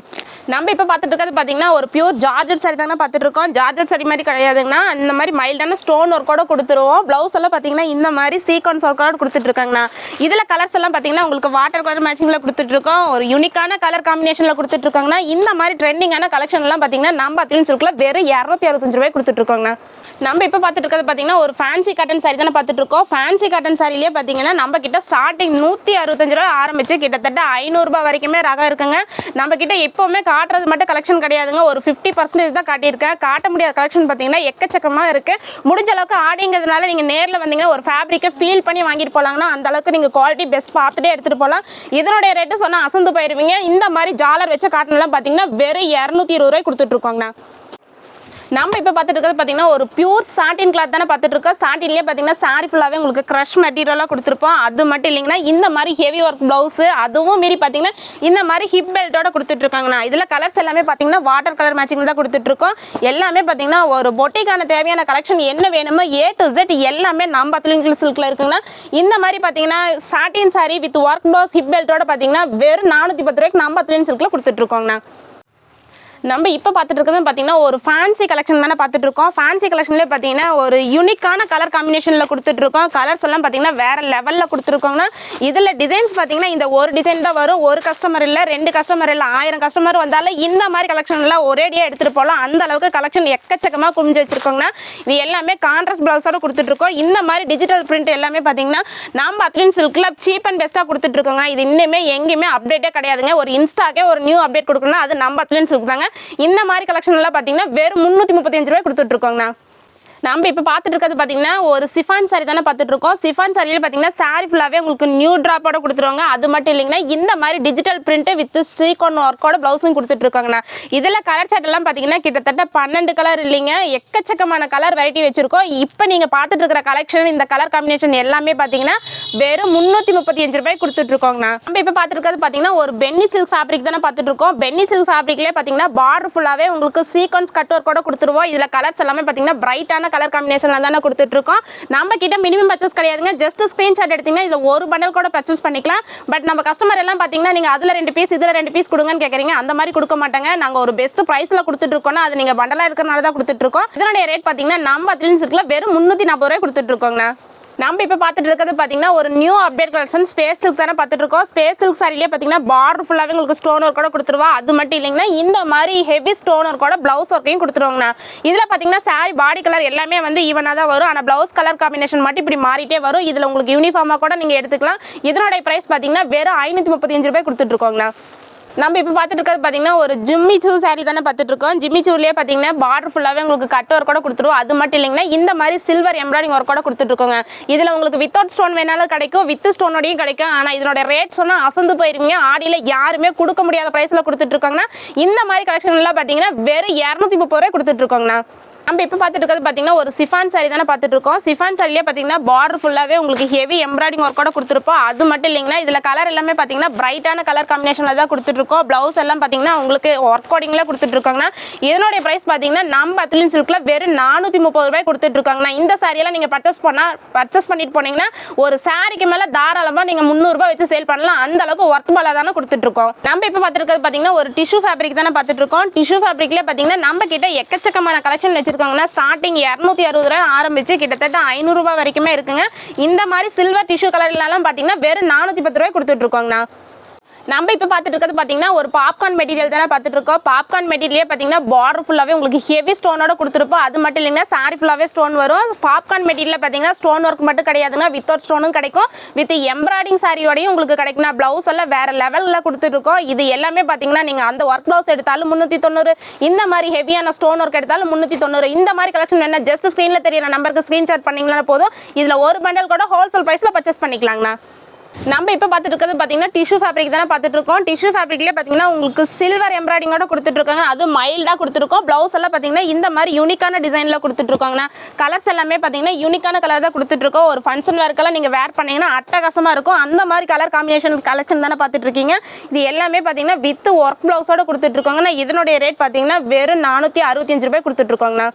நம்ம இப்போ பார்த்துட்டு இருக்கிறது பார்த்தீங்கன்னா ஒரு பியூர் ஜார்ஜர் சாரி தானே பார்த்துட்டு இருக்கோம் ஜார்ஜர் சாரி மாதிரி கிடையாது. கிடையாதுங்கண்ணா இந்த மாதிரி மைல்டான ஸ்டோன் ஒர்க்கோட கொடுத்துருவோம். ப்ளவுஸ் எல்லாம் பார்த்தீங்கன்னா இந்த மாதிரி சீக்வன்ஸ் ஒர்க்கோட கொடுத்துட்ருக்காங்கண்ணா. இதில் கலர்ஸ் எல்லாம் பார்த்தீங்கன்னா உங்களுக்கு வாட்டர் கலர் மேட்சிங்கில் கொடுத்துட்ருக்கோம். ஒரு யூனிக்கான கலர் காம்பினேஷனில் கொடுத்துட்ருக்காங்கண்ணா. இந்த மாதிரி ட்ரெண்டிங்கான கலெக்ஷன் எல்லாம் பார்த்தீங்கன்னா நம்ம அத்திலின் சில்கில் வெறும் இரநூத்தி அறுபத்தஞ்சு ரூபாய் கொடுத்துட்ருக்கோங்கண்ணா. நம்ம இப்போ பார்த்துட்டு இருக்கிறது பார்த்தீங்கன்னா ஒரு ஃபேன்சி காட்டன் சாரி தானே பார்த்துட்டு இருக்கோம் ஃபேன்சி காட்டன் சாரிலேயே பார்த்தீங்கன்னா நம்ம கிட்ட ஸ்டார்டிங் நூற்றி அறுபத்தஞ்சு ரூபா ஆரம்பிச்சு கிட்டத்தட்ட ஐநூறுரூபா வரைக்குமே ரகம் இருக்குங்க. நம்ம கிட்ட எப்போவுமே காட்டுறது மட்டும் கலெக்ஷன் கிடையாதுங்க. ஒரு ஃபிஃப்டி பர்சன்டேஜ் தான் காட்டியிருக்கேன். காட்ட முடியாத கலெக்ஷன் பார்த்தீங்கன்னா எக்கச்சக்கமாக இருக்குது முடிஞ்ச அளவுக்கு ஆடிங்கிறதுனால நீங்கள் நேரில் வந்தீங்கன்னா ஒரு ஃபேப்ரிக்கை ஃபீல் பண்ணி வாங்கிட்டு போகலாங்கன்னா அந்த அளவுக்கு நீங்கள் குவாலிட்டி பெஸ்ட் பார்த்துட்டே எடுத்துகிட்டு போகலாம் இதனுடைய ரேட்டு சொன்னால் அசந்து போயிடுவீங்க இந்த மாதிரி ஜாலர் வச்ச காட்டன்லாம் பார்த்தீங்கன்னா வெறும் இரநூத்தி இருபது ரூபாய் கொடுத்துட்ருக்கோங்கண்ணா நம்ம இப்போ பார்த்துட்டு இருக்கிறது பார்த்தீங்கன்னா ஒரு பியூர் சாட்டின் கிளாத் தானே பார்த்துட்டு இருக்கோம். சாட்டின்லேயே பார்த்தீங்கன்னா சாரி ஃபுல்லாகவே உங்களுக்கு க்ரஷ் மெட்டீரியலாக கொடுத்துருப்போம். அது மட்டும் இல்லைங்கன்னா இந்த மாதிரி ஹெவி ஒர்க் ப்ளவுஸு அதுவும் மீறி பார்த்தீங்கன்னா இந்த மாதிரி ஹிப் பெல்ட்டோட கொடுத்துட்ருக்காங்கண்ணா இதில் கலர்ஸ் எல்லாமே பார்த்தீங்கன்னா வாட்டர் கலர் மேட்சிங் தான் கொடுத்துட்ருக்கோம் எல்லாமே பார்த்தீங்கன்னா ஒரு பொட்டிக்கான தேவையான கலெக்ஷன் என்ன வேணுமோ ஏ டு ஜெட் எல்லாமே நம்ம பத்திலிங்கில் சில்கில் இருக்குங்கன்னா இந்த மாதிரி பார்த்தீங்கன்னா satin sari with work blouse hip பெல்ட்டோட பார்த்தீங்கன்னா வெறும் நானூற்றி பத்து ரூபாய்க்கு நம்ம பத்திலின் சில்கில் கொடுத்துட்ருக்கோங்கண்ணா நம்ம இப்போ பார்த்துட்டு இருக்கிறது பார்த்தீங்கன்னா ஒரு ஃபேன்சி கலெக்ஷன் தானே பார்த்துட்டு இருக்கோம். ஃபேன்சி கலெக்ஷன்லேயே பார்த்தீங்கன்னா ஒரு யூனிக்கான கலர் காம்பினேஷனில் கொடுத்துட்ருக்கோம் கலர்ஸ் எல்லாம் பார்த்தீங்கன்னா வேறு லெவலில் கொடுத்துருக்கோங்கன்னா இதில் டிசைன்ஸ் பார்த்தீங்கன்னா இந்த ஒரு டிசைன் தான் வரும். ஒரு கஸ்டமர் இல்லை ரெண்டு கஸ்டமர் இல்லை ஆயிரம் கஸ்டமர் வந்தாலும் இந்த மாதிரி கலெக்ஷன்லாம் ஒரேடியாக எடுத்துகிட்டு போகலாம். அந்த அளவுக்கு கலெக்ஷன் எக்கச்சக்கமாக குமிஞ்சு வச்சுருக்கோங்கன்னா இது எல்லாமே கான்ட்ராஸ்ட் ப்ளவுஸோட கொடுத்துட்ருக்கோம் இந்த மாதிரி டிஜிட்டல் பிரிண்ட் எல்லாமே பார்த்தீங்கன்னா நம்ம அத்லின் சில்கில் சீப் அண்ட் பெஸ்ட்டாக கொடுத்துட்ருக்கோங்க இது இன்னுமே எங்கேயுமே அப்டேட்டே கிடையாதுங்க. ஒரு இன்ஸ்டாக்கே ஒரு நியூ அப்டேட் கொடுக்கணும்னா அது நம்ம அத்லின் சில்க் தாங்க. இந்த மாதிரி கலெக்ஷன் எல்லாம் பார்த்தீங்கன்னா வெறும் முந்நூற்றி முப்பத்தஞ்சு ரூபாய் கொடுத்துட்ருக்கோங்கண்ணா நம்ம இப்போ பார்த்துட்டு இருக்கிறது பார்த்தீங்கன்னா ஒரு சிஃபான் சாரி தானே பார்த்துட்டு இருக்கோம். சிஃபான் சாரியில் பார்த்தீங்கன்னா சாரி ஃபுல்லாகவே உங்களுக்கு நியூ ட்ராப்போட கொடுத்துருவாங்க. அது மட்டும் இல்லைங்கன்னா இந்த மாதிரி டிஜிட்டல் பிரிண்ட்டு வித் ஸ்ரீகோன் ஒர்க்கோட ப்ளவுஸும் கொடுத்துட்டு இருக்காங்கண்ணா. இதில் கலர் சார்ட்டெல்லாம் பார்த்தீங்கன்னா கிட்டத்தட்ட பன்னெண்டு கலர் இல்லைங்க. எக்கச்சக்கமான கலர் வெரைட்டி வச்சிருக்கோம். இப்போ நீங்கள் பார்த்துட்டு இருக்கிற கலெக்ஷன் இந்த கலர் காம்பினேஷன் எல்லாமே பார்த்தீங்கன்னா வெறும் முந்நூற்றி முப்பத்தி அஞ்சு ரூபாய் கொடுத்துட்டு இருக்கோங்கண்ணா. நம்ம இப்போ பார்த்துருக்கிறது பார்த்தீங்கன்னா ஒரு பென்னி சில்க் ஃபேப்ரிக் தானே பார்த்துட்டு இருக்கோம். பென்னி சில்க் ஃபேப்ரிக்லேயே பார்த்தீங்கன்னா பார்டர் ஃபுல்லாகவே உங்களுக்கு சீக்வன்ஸ் கட் ஒர்க்கோட கொடுத்துருவோம். இதில் கலர்ஸ் எல்லாமே பார்த்தீங்கன்னா பிரைட்டான கலர் காம்பினேஷனில் தானே கொடுத்துட்ருக்கோம். நம்ம கிட்ட மினிமம் பர்ச்சேஸ் கிடையாதுங்க. ஜஸ்ட் ஸ்க்ரீன்ஷாட் எடுத்திங்கன்னா இதில் ஒரு பண்டல் கூட பர்ச்சேஸ் பண்ணிக்கலாம். பட் நம்ம கஸ்டமர் எல்லாம் பார்த்தீங்கன்னா நீங்கள் அதில் ரெண்டு பீஸ் இதில் ரெண்டு பீஸ் கொடுங்கன்னு கேட்குறீங்க அந்த மாதிரி கொடுக்க மாட்டாங்க. நாங்கள் ஒரு பெஸ்ட் ப்ரைஸில் கொடுத்துட்ருக்கோம்னா அது நீங்கள் பண்டலாக இருக்கிறனால தான் கொடுத்துட்ருக்கோம். இதனுடைய ரேட் பார்த்தீங்கன்னா நம்ம அத்லின் வெறும் முந்நூற்றி நாற்பது ரூபாய் கொடுத்துட்ருக்கோங்கண்ணா. நம்ம இப்போ பார்த்துட்டு இருக்கிறது பார்த்தீங்கன்னா ஒரு new update collection space silk தானே பார்த்துட்டு இருக்கோம். ஸ்பேஸ் சில்க் சாரிலே பார்த்தீங்கன்னா பார்டர் ஃபுல்லாகவே உங்களுக்கு ஸ்டோன் ஒர்க்கோட கொடுத்துருவா. அது மட்டும் இல்லைங்கன்னா இந்த மாதிரி ஹெவி ஸ்டோன் ஒர்க்கோட ப்ளவுஸ் ஒர்க்கையும் கொடுத்துருவாங்கண்ணா. இதில் பார்த்தீங்கன்னா சாரி பாடி கலர் எல்லாமே வந்து ஈவனாக தான் வரும். ஆனால் ப்ளவுஸ் கலர் காம்பினேஷன் மட்டும் இப்படி மாறிட்டே வரும். இதில் உங்களுக்கு யூனிஃபார்மாக கூட நீங்கள் எடுத்துக்கலாம். இதனுடைய ப்ரைஸ் பார்த்தீங்கன்னா வெறும் ஐநூற்றி முப்பத்தஞ்சு ரூபாய் கொடுத்துட்ருக்கோங்கண்ணா நம்ம இப்போ பார்த்துட்டு இருக்கிறது பார்த்தீங்கன்னா ஒரு ஜிம்மி சூ சாரீ தானே பார்த்துட்டு இருக்கோம். ஜிம்மி சூர்லேயே பார்த்தீங்கன்னா பார்டர் ஃபுல்லாகவே உங்களுக்கு கட் ஒர்க் கூட கொடுத்துருவோம். அது மட்டும் இல்லைங்கன்னா இந்த மாதிரி சில்வர் எம்ப்ராய்டிங் ஒர்க் கூட கொடுத்துட்ருக்கோங்க இதில் உங்களுக்கு வித்தவுட் ஸ்டோன் வேணாலும் கிடைக்கும். வித் ஸ்டோனோடையும் கிடைக்கும். ஆனால் இதனோட ரேட் சொன்னால் அசந்து போயிருவீங்க. ஆடியில் யாருமே கொடுக்க முடியாத ப்ரைஸில் கொடுத்துட்ருக்காங்கன்னா இந்த மாதிரி கலெக்ஷன்லாம் பார்த்தீங்கன்னா வெறும் இரநூத்தி முப்பது ரூபாய் கொடுத்துட்ருக்கோங்கண்ணா நம்ம இப்போ பார்த்துட்டு இருக்கிறது பார்த்தீங்கன்னா ஒரு சிஃபான் சாரி தானே பார்த்துட்டு இருக்கோம். சிஃபான் சாரிலேயே பார்த்தீங்கன்னா பார்டர் ஃபுல்லாகவே உங்களுக்கு ஹெவி எம்ப்ராய்டிங் ஒர்க்கோட கொடுத்துருப்போம். அது மட்டும் இல்லைங்கன்னா இதில் கலர் எல்லாமே பார்த்தீங்கன்னா பிரைட்டான கலர் காம்பினேஷனில் தான் கொடுத்துட்ருக்கோம். ப்ளவுஸ் எல்லாம் பார்த்தீங்கன்னா உங்களுக்கு ஒர்க் கோடிங்கில் கொடுத்துட்ருக்காங்கன்னா இதனுடைய ப்ரைஸ் பார்த்தீங்கன்னா நம்ம அத்லின் சில்கில் வெறும் நானூற்றி முப்பது ரூபாய் கொடுத்துட்ருக்காங்கண்ணா இந்த சாரியெல்லாம் நீங்கள் பர்ச்சேஸ் பண்ணால் பர்ச்சேஸ் பண்ணிட்டு போனீங்கன்னா ஒரு சாரிக்கு மேலே தாராளமாக நீங்கள் முந்நூறுரூபா வச்சு சேல் பண்ணலாம். அந்த அளவுக்கு ஒர்க் மேலே தானே கொடுத்துட்ருக்கோம். நம்ம இப்போ பார்த்துருக்கிறது பார்த்தீங்கன்னா ஒரு டிஷ்யூ ஃபேப்ரிக் தானே பார்த்துட்ருக்கோம். டிஷ்யூ ஃபேப்ரிக்லேயே பார்த்தீங்கன்னா நம்ம கிட்ட எக்கச்சக்கமான கலெக்ஷன் வச்சுருக்காங்கன்னா ஸ்டார்டிங் இரநூத்தி அறுபது ரூபாய் ஆரம்பித்து கிட்டத்தட்ட ஐநூறுரூபா வரைக்குமே இருக்குங்க. இந்த மாதிரி சில்வர் டிஷ்யூ கலர்லாம் பார்த்தீங்கன்னா வெறும் நானூற்றி பத்து ரூபாய் கொடுத்துட்ருக்கோங்கண்ணா. நம்ம இப்போ பார்த்துட்டு இருக்கிறது பார்த்தீங்கன்னா ஒரு பாப்கார்ன் மெட்டீரியல் தானே பார்த்துட்டு இருக்கோம். பாப்கார்ன் மெட்டீரியலே பார்த்தீங்கன்னா பார்டர் ஃபுல்லாகவே உங்களுக்கு ஹெவி ஸ்டோனோட கொடுத்துருப்போம். அது மட்டும் இல்லைங்கன்னா சாரி ஃபுல்லாகவே ஸ்டோன் வரும். பாப்கார்ன் மெட்டீரியல் பார்த்தீங்கன்னா ஸ்டோன் ஒர்க் மட்டும் கிடையாதுங்க. வித்தவுட் ஸ்டோனும் கிடைக்கும். வித் எம்ப்ராய்டிங் சாரியோடையும் உங்களுக்கு கிடைக்கும் ப்ளவுஸ் எல்லாம் வேறு லெவலில் கொடுத்துருக்கோம் இது எல்லாமே பார்த்தீங்கன்னா நீங்கள் அந்த ஒர்க் ப்ளவுஸ் எடுத்தாலும் முந்நூற்றி தொண்ணூறு இந்த மாதிரி ஹெவியான ஸ்டோன் ஒர்க் எடுத்தாலும் முந்நூற்றி தொண்ணூறு இந்த மாதிரி கலெக்ஷன் வேணால் ஜஸ்ட் ஸ்க்ரீனில் தெரியிற நம்பருக்கு ஸ்க்ரீன்ஷாட் பண்ணிங்கன்னா போதும். இதில் ஒரு பண்டல் கூட ஹோல்சேல் ப்ரைஸில் பர்ச்சேஸ் பண்ணிக்கலாங்கண்ணா. நம்ம இப்போ பார்த்துட்டு இருக்கிறது பார்த்தீங்கன்னா டிஷ்யூ ஃபேப்ரிக் தானே பார்த்துட்டு இருக்கோம். டிஷ்யூ ஃபேப்ரிக்லேயே பார்த்தீங்கன்னா உங்களுக்கு சில்வர் எம்ப்ராய்டிங்கோட கொடுத்துட்ருக்காங்க அது மைல்டாக கொடுத்துருக்கோம் ப்ளவுஸ் எல்லாம் பார்த்தீங்கன்னா இந்த மாதிரி யூனிக்கான டிசைனில் கொடுத்துட்ருக்காங்கண்ணா கலர்ஸ் எல்லாமே பார்த்தீங்கன்னா யூனிக்கான கலர் தான் கொடுத்துட்ருக்கோம் ஒரு ஃபங்க்ஷன் ஒர்க்கெல்லாம் நீங்கள் வேர் பண்ணீங்கன்னா அட்டகாசமாக இருக்கும். அந்த மாதிரி கலர் காம்பினேஷன் கலெக்ஷன் தானே பார்த்துட்ருக்கீங்க இது எல்லாமே பார்த்தீங்கன்னா வித் ஒர்க் ப்ளவுஸோட கொடுத்துட்ருக்காங்கண்ணா இதனுடைய ரேட் பார்த்தீங்கன்னா வெறும் நானூற்றி அறுபத்தஞ்சு ரூபாய் கொடுத்துட்ருக்கோங்கண்ணா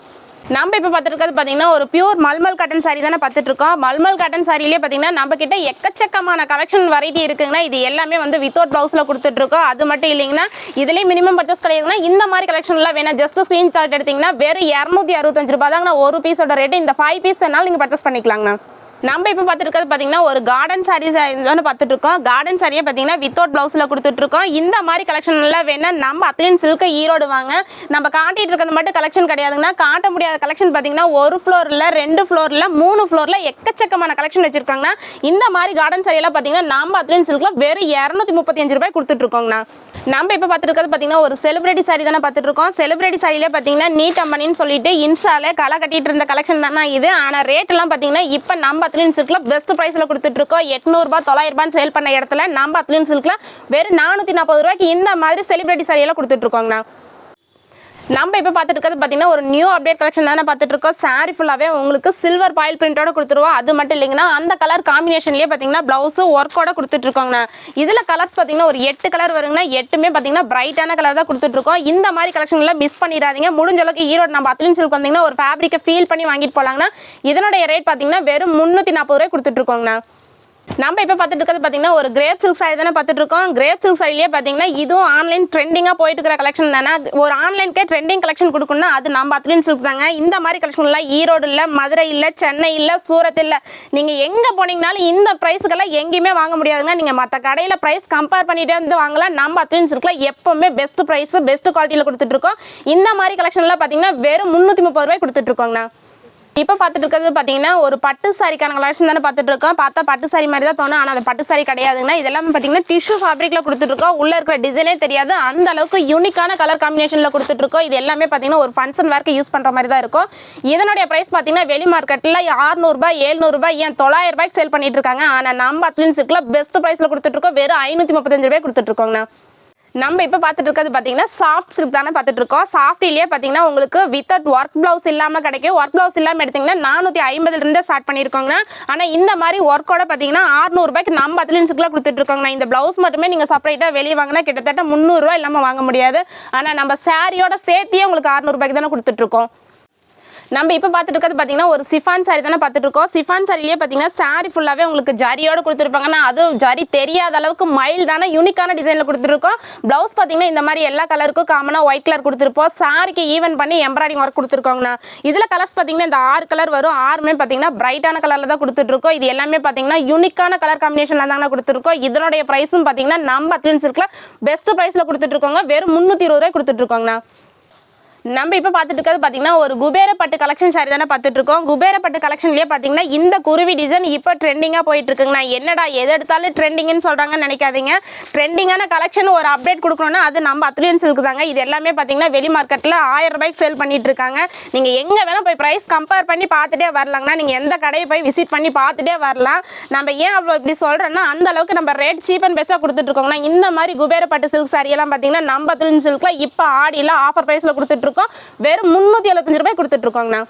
நம்ம இப்போ பார்த்துருக்கிறது பார்த்தீங்கன்னா ஒரு பியூர் மல்மல் காட்டன் சாரி தானே பார்த்துட்ருக்கோம். மல்மல் காட்டன் சாரிலே பார்த்தீங்கன்னா நம்ம கிட்ட எக்கச்சக்கமான கலெக்ஷன் வெரைட்டி இருக்குங்கன்னா இது எல்லாமே வந்து வித்தவுட் ப்ளவுஸில் கொடுத்துட்ருக்கோம். அது மட்டும் இல்லைங்கன்னா இதுலேயும் மினிமம் பர்ச்சேஸ் கிடையாதுன்னா இந்த மாதிரி கலெக்ஷன்லாம் வேணாம். ஜஸ்ட் ஸ்க்ரீன்ஷாட் எடுத்தீங்கன்னா வெறும் இரநூத்தி அறுபத்தஞ்சு ரூபாய் தாங்கண்ணா ஒரு பீஸோட ரேட்டு இந்த ஃபைவ் பீஸ் வேணாலும் நீங்கள் பர்ச்சேஸ் பண்ணிக்கலாங்கண்ணா நம்ம இப்போ பார்த்துருக்கிறது பார்த்தீங்கன்னா ஒரு கார்டன் சாரீஸ் வந்து பார்த்துட்டு இருக்கோம் கார்டன் சாரியை பார்த்தீங்கன்னா வித்தவுட் ப்ளவுஸில் கொடுத்துட்ருக்கோம். இந்த மாதிரி கலெக்ஷன் எல்லாம் நம்ம அத்லின் சில்க ஈரோடு வாங்க. நம்ம காட்டிட்டு இருக்கிறது மட்டும் கலெக்ஷன் கிடையாதுங்கன்னா காட்ட முடியாத கலெக்ஷன் பார்த்தீங்கன்னா ஒரு ஃப்ளோரில் ரெண்டு ஃப்ளோரில் மூணு ஃப்ளோரில் எக்கச்சக்கமான கலெக்ஷன் வச்சிருக்காங்கன்னா இந்த மாதிரி கார்டன் சாரியெல்லாம் பார்த்தீங்கன்னா நம்ம அத்லின் சில்கில் வெறும் இரநூத்தி முப்பத்தஞ்சு ரூபாய் கொடுத்துட்ருக்கோங்கண்ணா. நம்ம இப்போ பார்த்துருக்கிறது பார்த்தீங்கன்னா ஒரு செலிபிரிட்டி சாரி தானே பார்த்துட்ருக்கோம் செலிபிரிட்டி சாரியில் பார்த்தீங்கன்னா நீட் அம்மனின்னு சொல்லிட்டு இன்ஸ்டாவில் களை கட்டிட்டு இருந்த கலெக்ஷன் தானே இது. ஆனால் ரேட்டெல்லாம் பார்த்தீங்கன்னா இப்போ நம்ம அத்லின் சில்கில் பெஸ்ட் ப்ரைஸில் கொடுத்துட்ருக்கோம் எட்நூறுரூபா எட்நூறுபா தொள்ளாயிரரூபான்னு சேல் பண்ண இடத்துல நம்ம அத்லின் சில்கில் வெறும் நானூற்றி நாற்பது ரூபாய்க்கு இந்த மாதிரி செலிபிரிட்டி சாரியெல்லாம் கொடுத்துட்ருக்கோங்கண்ணா நம்ம இப்போ பார்த்துட்டு இருக்கிறது பார்த்தீங்கன்னா ஒரு நியூ அப்டேட் கலெக்ஷன் தானே பார்த்துட்டு இருக்கோம். சாரி ஃபுல்லாகவே உங்களுக்கு சில்வர் பாயில் பிரிண்டோட கொடுத்துருவோம். அது மட்டும் இல்லைங்கன்னா அந்த கலர் காம்பினேஷன்லேயே பார்த்தீங்கன்னா ப்ளவுஸும் ஒர்க்கோட கொடுத்துட்ருக்கோங்கண்ணா இதில் கலர்ஸ் பார்த்தீங்கன்னா ஒரு எட்டு கலர் வருங்கன்னா எட்டுமே பார்த்தீங்கன்னா பிரைட்டான கலர் தான் கொடுத்துட்ருக்கோம் இந்த மாதிரி கலெக்ஷன்லாம் மிஸ் பண்ணிடாதீங்க. முடிஞ்ச அளவுக்கு ஈரோடு நம்ம அத்லின் சில்க் வந்தீங்கன்னா ஒரு ஃபேப்ரிக்கை ஃபீல் பண்ணி வாங்கிட்டு போகலாங்கன்னா இதனுடைய ரேட் பார்த்தீங்கன்னா வெறும் முந்நூற்றி நாற்பது ரூபாய் கொடுத்துட்ருக்கோங்கண்ணா நம்ம இப்போ பார்த்துட்டு இருக்கிறது பார்த்தீங்கன்னா ஒரு கிரேப் சில்க் சாரி தானே பார்த்துட்டு இருக்கோம். கிரேப் சில்க் சாரிலேயே பார்த்தீங்கன்னா இதுவும் ஆன்லைன் ட்ரெண்டிங்காக போயிட்டு இருக்கிற கலெக்ஷன் தானே. ஒரு ஆன்லைனுக்கே ட்ரெண்டிங் கலெக்ஷன் கொடுக்கணும்னா அது நம்ம அத்லின் சில்க் தாங்க. இந்த மாதிரி கலெக்ஷன்லாம் ஈரோடு இல்லை மதுரை இல்லை சென்னை இல்லை சூரத் இல்லை. நீங்கள் எங்கே போனீங்கனாலும் இந்த ப்ரைஸுக்கெல்லாம் எங்கேயுமே வாங்க முடியாதுங்க. நீங்கள் மற்ற கடையில் ப்ரைஸ் கம்பேர் பண்ணிகிட்டே வந்து வாங்கலாம். நம்ம அத்லின் சில்கில் எப்போவுமே பெஸ்ட் ப்ரைஸு பெஸ்ட் குவாலிட்டியில் கொடுத்துட்ருக்கோம் இந்த மாதிரி கலெக்ஷன்லாம் பார்த்தீங்கன்னா வெறும் முந்நூற்றி முப்பது ரூபாய் கொடுத்துட்ருக்கோங்கண்ணா இப்போ பார்த்துட்டு இருக்கிறது பார்த்தீங்கன்னா ஒரு பட்டு சாரிக்கான கலெக்ஷன் தானே பார்த்துட்டு இருக்கோம். பார்த்தா பட்டு சாரி மாதிரி தான் தோணும். ஆனால் அது பட்டு சாரி கிடையாதுங்கன்னா இதெல்லாம் பார்த்தீங்கன்னா டிஷ்யூ ஃபேப்ரிக்கில் கொடுத்துட்ருக்கோம் உள்ளே இருக்கிற டிசைனே தெரியாது. அந்த அளவுக்கு யூனிக்கான கலர் காம்பினேஷனில் கொடுத்துட்ருக்கோம் இது எல்லாமே பார்த்தீங்கன்னா ஒரு ஃபங்க்ஷன் வேர்க்கு யூஸ் பண்ணுற மாதிரி தான் இருக்கும். இதனுடைய ப்ரைஸ் பார்த்தீங்கன்னா வெளி மார்க்கெட்டில் ஆறுநூறுபா ஏழ்நூறுபா ஏன் தொள்ளாயிரம் ரூபாய்க்கு சேல் பண்ணிட்டு இருக்காங்க. ஆனால் நம்ம அத்லின்ஸுக்குள்ள பெஸ்ட் ப்ரைஸில் கொடுத்துட்ருக்கோம் வெறும் ஐநூற்றி முப்பத்தஞ்சு ரூபாய் கொடுத்துட்ருக்கோங்கண்ணா நம்ம இப்போ பார்த்துட்டு இருக்கிறது பார்த்தீங்கன்னா சாஃப்ட் சில்க் தானே பார்த்துட்டு இருக்கோம். சாஃப்ட்லேயே பார்த்தீங்கன்னா உங்களுக்கு வித்தவுட் ஒர்க் ப்ளவுஸ் இல்லாமல் கிடைக்கும். ஒர்க் ப்ளவுஸ் இல்லாமல் எடுத்தீங்கன்னா நானூற்றி ஐம்பதுலேருந்து ஸ்டார்ட் பண்ணியிருக்கோங்க ஆனால் இந்த மாதிரி ஒர்க்கோட பார்த்தீங்கன்னா ஆறுநூறுபாய்க்கு நம்ம அத்லின்ஸுக்குலாம் கொடுத்துட்ருக்கோங்க இந்த ப்ளவுஸ் மட்டுமே நீங்கள் செப்பரேட்டாக வெளியே வாங்கினா கிட்டத்தட்ட முந்நூறுரூவா இல்லாமல் வாங்க முடியாது. ஆனால் நம்ம சாரியோட சேர்த்தியே உங்களுக்கு ஆறுநூறுபாய்க்கு தானே கொடுத்துட்ருக்கோம் நம்ம இப்போ பார்த்துட்டு இருக்கிறது பார்த்தீங்கன்னா ஒரு சிஃபான் சாரி தானே பார்த்துட்டு இருக்கோம். சிஃபான் சாரிலேயே பார்த்தீங்கன்னா சாரி ஃபுல்லாகவே உங்களுக்கு ஜரியோடு கொடுத்துருப்பாங்கன்னா அதுவும் ஜரி தெரியாத அளவுக்கு மைல்டான யூனிக்கான டிசைனில் கொடுத்துருக்கோம் ப்ளவுஸ் பார்த்தீங்கன்னா இந்த மாதிரி எல்லா கலருக்கும் காமனாக ஒயிட் கலர் கொடுத்துருப்போம். சாரிக்கு ஈவன் பண்ணி எம்ப்ராய்டிங் ஒர்க் கொடுத்துருக்கோங்கண்ணா. இதில் கலர்ஸ் பார்த்தீங்கன்னா இந்த ஆறு கலர் வரும். ஆறுமே பார்த்தீங்கன்னா பிரைட்டான கலரில் தான் கொடுத்துட்ருக்கோம் இது எல்லாமே பார்த்தீங்கன்னா யூனிக்கான கலர் காம்பினேஷனில் தாங்க கொடுத்துருக்கோம் இதனுடைய ப்ரைஸும் பார்த்தீங்கன்னா நம்ம அத்லின்ஸ் இருக்குல்ல பெஸ்ட் ப்ரைஸில் கொடுத்துட்ருக்கோங்க வெறும் முந்நூற்றி இருபது ரூபாய் கொடுத்துட்ருக்கோங்கண்ணா நம்ம இப்போ பார்த்துட்டு இருக்கிறது பார்த்தீங்கன்னா ஒரு குபேர பட்டு கலெக்ஷன் சாரி தானே பார்த்துட்டு இருக்கோம். குபேர பட்டு கலெக்ஷன்லேயே பார்த்தீங்கன்னா இந்த குருவி டிசைன் இப்போ ட்ரெண்டிங்காக போயிட்டு இருக்குங்கண்ணா என்னடா எது எடுத்தாலும் ட்ரெண்டிங்னு சொல்கிறாங்கன்னு நினைக்காதீங்க. ட்ரெண்டிங்கான கலெக்ஷன் ஒரு அப்டேட் கொடுக்கணும்னா அது நம்ம அத்லியன்ஸ் இருக்குதாங்க இது எல்லாமே பார்த்தீங்கன்னா வெளி மார்க்கெட்டில் ஆயிரம் ரூபாய்க்கு சேல் பண்ணிட்டு இருக்காங்க. நீங்கள் எங்கே வேணால் போய் ப்ரைஸ் கம்பேர் பண்ணி பார்த்துட்டே வரலாங்கண்ணா. நீங்கள் எந்த கடையை போய் விசிட் பண்ணி பார்த்துட்டே வரலாம். நம்ம ஏன் அவ்வளோ இப்படி சொல்கிறோன்னா அந்த அளவுக்கு நம்ம ரேட் சீப் அண்ட் பெஸ்ட்டாக கொடுத்துட்ருக்கோங்கண்ணா இந்த மாதிரி குபேர பட்டு சில்க் சாரியெல்லாம் பார்த்தீங்கன்னா நம்ம அத்லியன் சில்கில் இப்போ ஆடியில் ஆஃபர் ப்ரைஸில் கொடுத்துட்ருக்கோம் வெறும் முந்நூற்றி எழுபத்தஞ்சு ரூபாய் கொடுத்துட்ருக்கோங்கண்ணா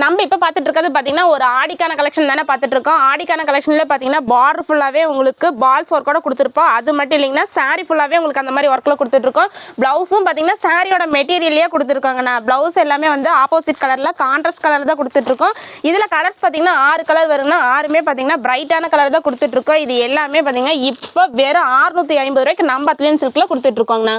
நம்ம இப்போ பார்த்துட்டு இருக்கிறது பார்த்தீங்கன்னா ஒரு ஆடிக்கான கலெக்ஷன் தானே பார்த்துட்டு இருக்கோம். ஆடிக்கான கலெக்ஷனில் பார்த்தீங்கன்னா பார்டர் ஃபுல்லாகவே உங்களுக்கு பால்ஸ் ஒர்க்கோட கொடுத்துருப்போம். அது மட்டும் இல்லைங்கன்னா சாரீ ஃபுல்லாகவே உங்களுக்கு அந்த மாதிரி ஒர்க்கில் கொடுத்துட்ருக்கோம் ப்ளவுஸும் பார்த்தீங்கன்னா சாரியோட மெட்டீரியலே கொடுத்துருக்காங்கண்ணா. ப்ளவுஸ் எல்லாமே வந்து ஆப்போசிட் கலரில் கான்ட்ராஸ்ட் கலர் தான் கொடுத்துட்ருக்கோம் இதில் கலர்ஸ் பார்த்தீங்கன்னா ஆறு கலர் வரும்னா ஆறுமே பார்த்தீங்கன்னா பிரைட்டான கலர் தான் கொடுத்துட்ருக்கோம் இது எல்லாமே பார்த்தீங்கன்னா இப்போ வெறும் ஆறுநூற்றி ஐம்பது ரூபாய்க்கு நம்ம அத்லியன் சில்கில் கொடுத்துட்ருக்கோங்கண்ணா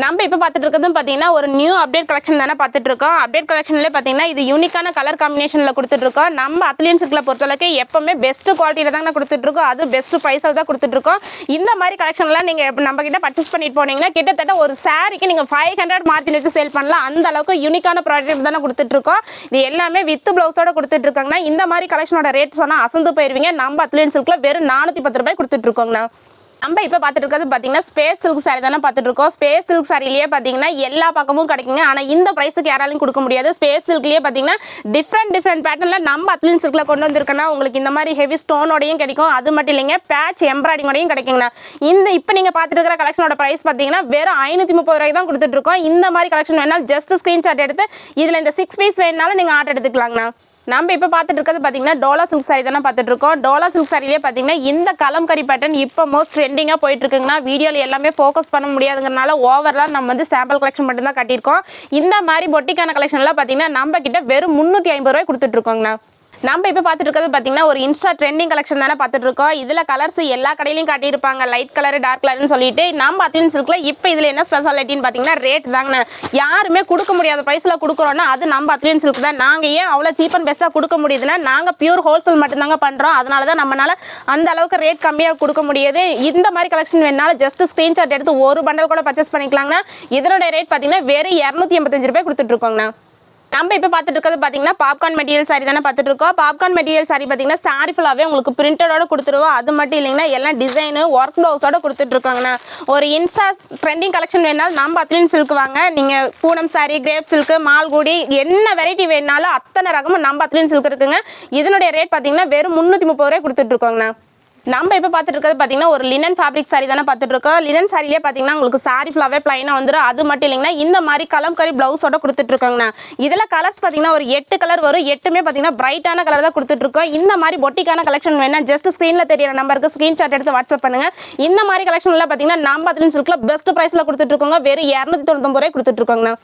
நம்ம இப்போ பார்த்துட்டு இருக்கிறதும் பார்த்தீங்கன்னா ஒரு நியூ அப்டேட் கலெக்ஷன் தானே பார்த்துட்டு இருக்கோம். அப்டேட் கலெக்ஷன்லேயே பார்த்தீங்கன்னா இது யூனிக்கான கலர் காம்பினேஷனில் கொடுத்துட்ருக்கோம் நம்ம அத்லியன்ஸுக்குள்ள பொறுத்தளவுக்கு எப்பவுமே பெஸ்ட் குவாலிட்டியில் தாங்க கொடுத்துட்ருக்கோம் அது பெஸ்ட் ப்ரைஸில் தான் கொடுத்துட்ருக்கோம் இந்த மாதிரி கலெக்ஷன்லாம் நீங்கள் நம்ம கிட்ட பர்ச்சேஸ் பண்ணிட்டு போனீங்கன்னா கிட்டத்தட்ட ஒரு சாரிக்கு நீங்கள் ஃபைவ் ஹண்ட்ரட் மார்ஜின் வச்சு சேல் பண்ணலாம். அந்த அளவுக்கு யூனிக்கான ப்ராடக்ட் தானே கொடுத்துட்ருக்கோம் இது எல்லாமே வித் ப்ளவுஸோட கொடுத்துட்ருக்காங்கன்னா இந்த மாதிரி கலெக்ஷனோட ரேட் சொன்னால் அசந்து போயிருவீங்க. நம்ம அத்லியன்ஸுக்குள்ள வெறும் நானூற்றி பத்து ரூபாய் கொடுத்துட்ருக்கோங்கண்ணா நம்ம இப்போ பார்த்துட்டு இருக்கிறது பார்த்தீங்கன்னா ஸ்பேஸ் சில்க் சாரி தானே பார்த்துட்டு இருக்கோம். ஸ்பேஸ் சில்க் சாரிலேயே பார்த்தீங்கன்னா எல்லா பக்கமும் கிடைக்குங்க. ஆனால் இந்த ப்ரைஸுக்கு யாராலையும் கொடுக்க முடியாது. ஸ்பேஸ் சில்க்லேயே பார்த்தீங்கன்னா டிஃப்ரெண்ட் டிஃப்ரெண்ட் பேட்டர்னில் நம்ம அத்லின் சில்கில் கொண்டு வந்திருக்கோன்னா உங்களுக்கு இந்த மாதிரி ஹெவி ஸ்டோனோடையும் கிடைக்கும். அது மட்டும் இல்லைங்க பேட்ச் எம்ப்ராய்டிங்கோடையும் கிடைக்குங்கண்ணா. இந்த இப்போ நீங்கள் பார்த்துட்டு இருக்கிற கலெக்ஷனோட ப்ரைஸ் பார்த்தீங்கன்னா வெறும் ஐநூற்றி முப்பது ரூபாய்க்கு தான் கொடுத்துட்ருக்கோம் இந்த மாதிரி கலெக்ஷன் வேணாலும் ஜஸ்ட் ஸ்க்ரீன்ஷாட் எடுத்து இதில் இந்த சிக்ஸ் பீஸ் வேணுனாலும் நீங்கள் ஆர்டர் எடுத்துக்கலாங்கண்ணா. நம்ம இப்போ பார்த்துட்டு இருக்கிறது பார்த்தீங்கன்னா டோலா சில்க் சாரி தானே பார்த்துட்டு இருக்கோம். டோலா சில்க் சாரிலே பார்த்தீங்கன்னா இந்த கலம்கரி பேட்டர்ன் இப்போ மோஸ்ட் ட்ரெண்டிங்காக போயிட்டு இருக்குங்கன்னா வீடியோவில் எல்லாமே ஃபோக்கஸ் பண்ண முடியாதுங்கிறனால ஓவராக நம்ம வந்து சாம்பிள் கலெக்ஷன் மட்டும்தான் கட்டியிருக்கோம். இந்த மாதிரி பொட்டிக்கான கலெக்ஷன்லாம் பார்த்தீங்கன்னா நம்ம கிட்ட வெறும் முந்நூற்றி ஐம்பது ரூபாய் கொடுத்துட்ருக்கோங்கண்ணா நம்ம இப்போ பார்த்துட்டு இருக்கிறது பார்த்தீங்கன்னா ஒரு இன்ஸ்டா ட்ரெண்டிங் கலெக்ஷன் தானே பார்த்துட்டு இருக்கோம் இதில் கலர்ஸ் எல்லா கடையிலையும் காட்டியிருப்பாங்க. லைட் கலர் டார்க் கலர்னு சொல்லிட்டு நம்ம அத்தியன் சில்கில் இப்போ இதில் என்ன ஸ்பெஷாலிட்டின்னு பார்த்தீங்கன்னா ரேட் தாங்கண்ணே. யாருமே கொடுக்க முடியாத ப்ரைஸில் கொடுக்குறோன்னா அது நம்ம அத்தியன் சில்க் தான். நாங்கள் ஏன் அவ்வளோ சீப் அண்ட் பெஸ்ட்டாக கொடுக்க முடியுதுன்னா நாங்கள் பியூர் ஹோல்சேல் மட்டும்தாங்க பண்ணுறோம் அதனால தான் நம்மளால் அந்த அளவுக்கு ரேட் கம்மியாக கொடுக்க முடியுது. இந்த மாதிரி கலெக்ஷன் வேணாலும் ஜஸ்ட் ஸ்க்ரீன்ஷாட் எடுத்து ஒரு பண்டல் கூட பர்ச்சேஸ் பண்ணிக்கலாங்கண்ணா. இதனோட ரேட் பார்த்தீங்கன்னா வெறும் இரநூத்தி எண்பத்தஞ்சு ரூபாய் கொடுத்துட்ருக்கோங்கண்ணா நம்ம இப்போ பார்த்துட்டு இருக்கிறது பார்த்தீங்கன்னா பாப்கார்ன் மெட்டீரியல் சாரி தானே பார்த்துட்டு இருக்கோம். பாப்கார்ன் மெட்டீரியல் சாரி பார்த்தீங்கன்னா சாரி ஃபுல்லாகவே உங்களுக்கு பிரிண்டடோட கொடுத்துருவோம். அது மட்டும் இல்லைங்கன்னா எல்லாம் டிசைனு ஒர்க் ப்ளவுஸோட கொடுத்துட்ருக்காங்கண்ணா ஒரு இன்ஸ்டா ட்ரெண்டிங் கலெக்ஷன் வேணாலும் நம்ம அத்லின் சில்க் வாங்க. நீங்கள் பூனம் சாரி கிரேப் சில்க்கு மால்குடி என்ன வெரைட்டி வேணாலும் அத்தனை ரகமும் நம்ம அத்லின் சில்க் இருக்குங்க. இதனுடைய ரேட் பார்த்தீங்கன்னா வெறும் முந்நூற்றி முப்பது ரூபாய் கொடுத்துட்ருக்கோங்கண்ணா நம்ம இப்போ பார்த்துட்டு இருக்கிறது பார்த்தீங்கன்னா ஒரு லினன் ஃபேப்ரிக் சாரி தானே பார்த்துட்டு இருக்கோம் லினன் சாரிலே பார்த்தீங்கன்னா உங்களுக்கு சாரி ஃபுல்லாகவே ப்ளைனாக வந்துடும் அது மட்டும் இல்லைங்கன்னா இந்த மாதிரி கலம்கரி ப்ளவுஸோட கொடுத்துட்ருக்கோங்கண்ணா இதில் கலர்ஸ் பார்த்தீங்கன்னா ஒரு எட்டு கலர் வரும். எட்டுமே பார்த்தீங்கன்னா பிரைட்டான கலர் தான் கொடுத்துட்ருக்கோம் இந்த மாதிரி பொட்டிக்கான கலெக்ஷன் வேணால் ஜஸ்ட் ஸ்க்ரீனில் தெரியிற நம்பருக்கு ஸ்க்ரீன்ஷாட் எடுத்து வாட்ஸ்அப் பண்ணுங்கள் இந்த மாதிரி கலெக்ஷன்லாம் பார்த்தீங்கன்னா நம்ம அதில் சில்கில் பெஸ்ட் ப்ரைஸில் கொடுத்துட்ருக்கோங்க வெறும் இரநூத்தி தொண்ணூத்தொம்பது ரூபாய் கொடுத்துட்ருக்கோங்கண்ணா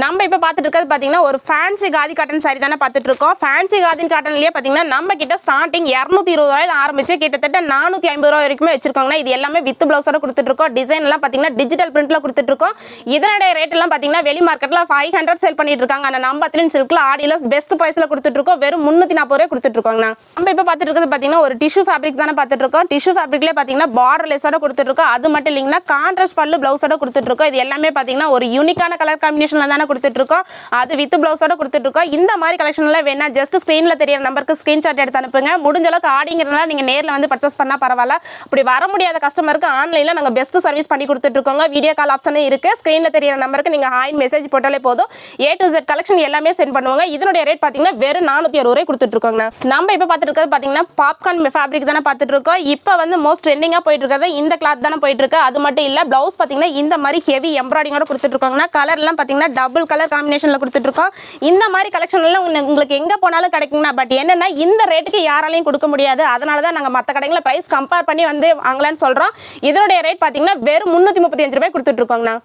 நம்ம இப்போ பார்த்துட்டு இருக்கிறது பார்த்தீங்கன்னா ஒரு ஃபேன்சி காதி காட்டன் சாரி தானே பார்த்துட்டு இருக்கோம். ஃபேன்சி காதி காட்டன்லேயே பார்த்தீங்கன்னா நம்ம கிட்ட ஸ்டார்டிங் இரநூத்தி இருபது ரூபாயில் ஆரம்பிச்சு கிட்டத்தட்ட நானூற்றி ஐம்பது ரூபா வரைக்குமே வச்சிருக்காங்கன்னா இது எல்லாமே வித் ப்ளவுஸோட கொடுத்துட்ருக்கோம் டிசைன் எல்லாம் பார்த்தீங்கன்னா டிஜிட்டல் பிரிண்ட்ல கொடுத்துட்ருக்கோம் இதனுடைய ரேட் எல்லாம் பார்த்தீங்கன்னா வெளி மார்க்கெட்டில் ஃபைவ் ஹண்ட்ரட் சேல் பண்ணிட்டு இருக்காங்க. ஆனால் நம்ம அத்லின் சில்கில் ஆடியில் பெஸ்ட் ப்ரைஸில் கொடுத்துட்ருக்கோம் வெறும் முந்நூற்றி நாற்பது ரூபாய் கொடுத்துட்ருக்கோங்கண்ணா நம்ம இப்போ பார்த்துட்டு இருக்கிறது பார்த்தீங்கன்னா ஒரு டிஷ்யூ ஃபேப்ரிக் தானே பார்த்துட்டு இருக்கோம். டிஷ்யூ ஃபேப்ரிக்லேயே பார்த்தீங்கன்னா பார்டர் லெஸோட கொடுத்துட்ருக்கோம் அது மட்டும் இல்லைங்கன்னா கான்ட்ராஸ்ட் பல்லு ப்ளவுஸோட கொடுத்துட்ருக்கோம் இது எல்லாமே பார்த்தீங்கன்னா ஒரு யூனிக்கான கலர் காம்பினேஷனில் தானே தானே கொடுத்துட்ருக்கோம். அது வித் ப்ளவுஸோட கொடுத்துட்ருக்கோம். இந்த மாதிரி கலெக்ஷன்லாம் வேணா ஜஸ்ட் ஸ்க்ரீனில் தெரியற நம்பருக்கு ஸ்க்ரீன்ஷாட் எடுத்து அனுப்புங்க. முடிஞ்ச அளவுக்கு ஆடிங்கிறதுனால நீங்கள் நேரில் வந்து பர்ச்சேஸ் பண்ணால் பரவாயில்ல. அப்படி வர முடியாத கஸ்டமருக்கு ஆன்லைனில் நாங்கள் பெஸ்ட் சர்வீஸ் பண்ணி கொடுத்துட்ருக்கோங்க. வீடியோ கால் ஆப்ஷனே இருக்குது ஸ்க்ரீனில் தெரியிற நம்பருக்கு நீங்கள் ஹாய் மெசேஜ் போட்டாலே போதும். ஏ டு ஜெட் கலெக்ஷன் எல்லாமே சென்ட் பண்ணுவாங்க. இதனுடைய ரேட் பார்த்தீங்கன்னா வெறும் நானூற்றி அறுபது ரூபாய் கொடுத்துட்ருக்கோங்க. நம்ம இப்போ பார்த்துட்டு இருக்கிறது பார்த்தீங்கன்னா பாப்கார்ன் ஃபேப்ரிக் தானே பார்த்துட்டு இருக்கோம் இப்போ வந்து மோஸ்ட் ட்ரெண்டிங்காக போயிட்டு இருக்கிறது இந்த கிளாத் தானே போயிட்டு இருக்கு அது மட்டும் இல்லை ப்ளவுஸ் பார்த்தீங்கன்னா இந்த மாதிரி ஹெவி எம்ப்ராய்டிங்கோட கொடுத்துட்ருக்காங்கன்னா கலர்லாம் பார்த்தீங்கன்னா டபுள் கலர் காம்பினேஷனில் கொடுத்துட்ருக்கோம். இந்த மாதிரி கலெக்ஷன்லாம் உங்களுக்கு எங்கே போனாலும் கிடைக்குங்கண்ணா பட் என்னென்னா இந்த ரேட்டுக்கு யாராலையும் கொடுக்க முடியாது. அதனால தான் நாங்கள் மற்ற கடைகளில் ப்ரைஸ் கம்பேர் பண்ணி வந்து வாங்கலாம்னு சொல்கிறோம் இதனுடைய ரேட் பார்த்தீங்கன்னா வெறும் முந்நூற்றி முப்பத்தி அஞ்சு ரூபாய் கொடுத்துட்ருக்கோங்கண்ணா.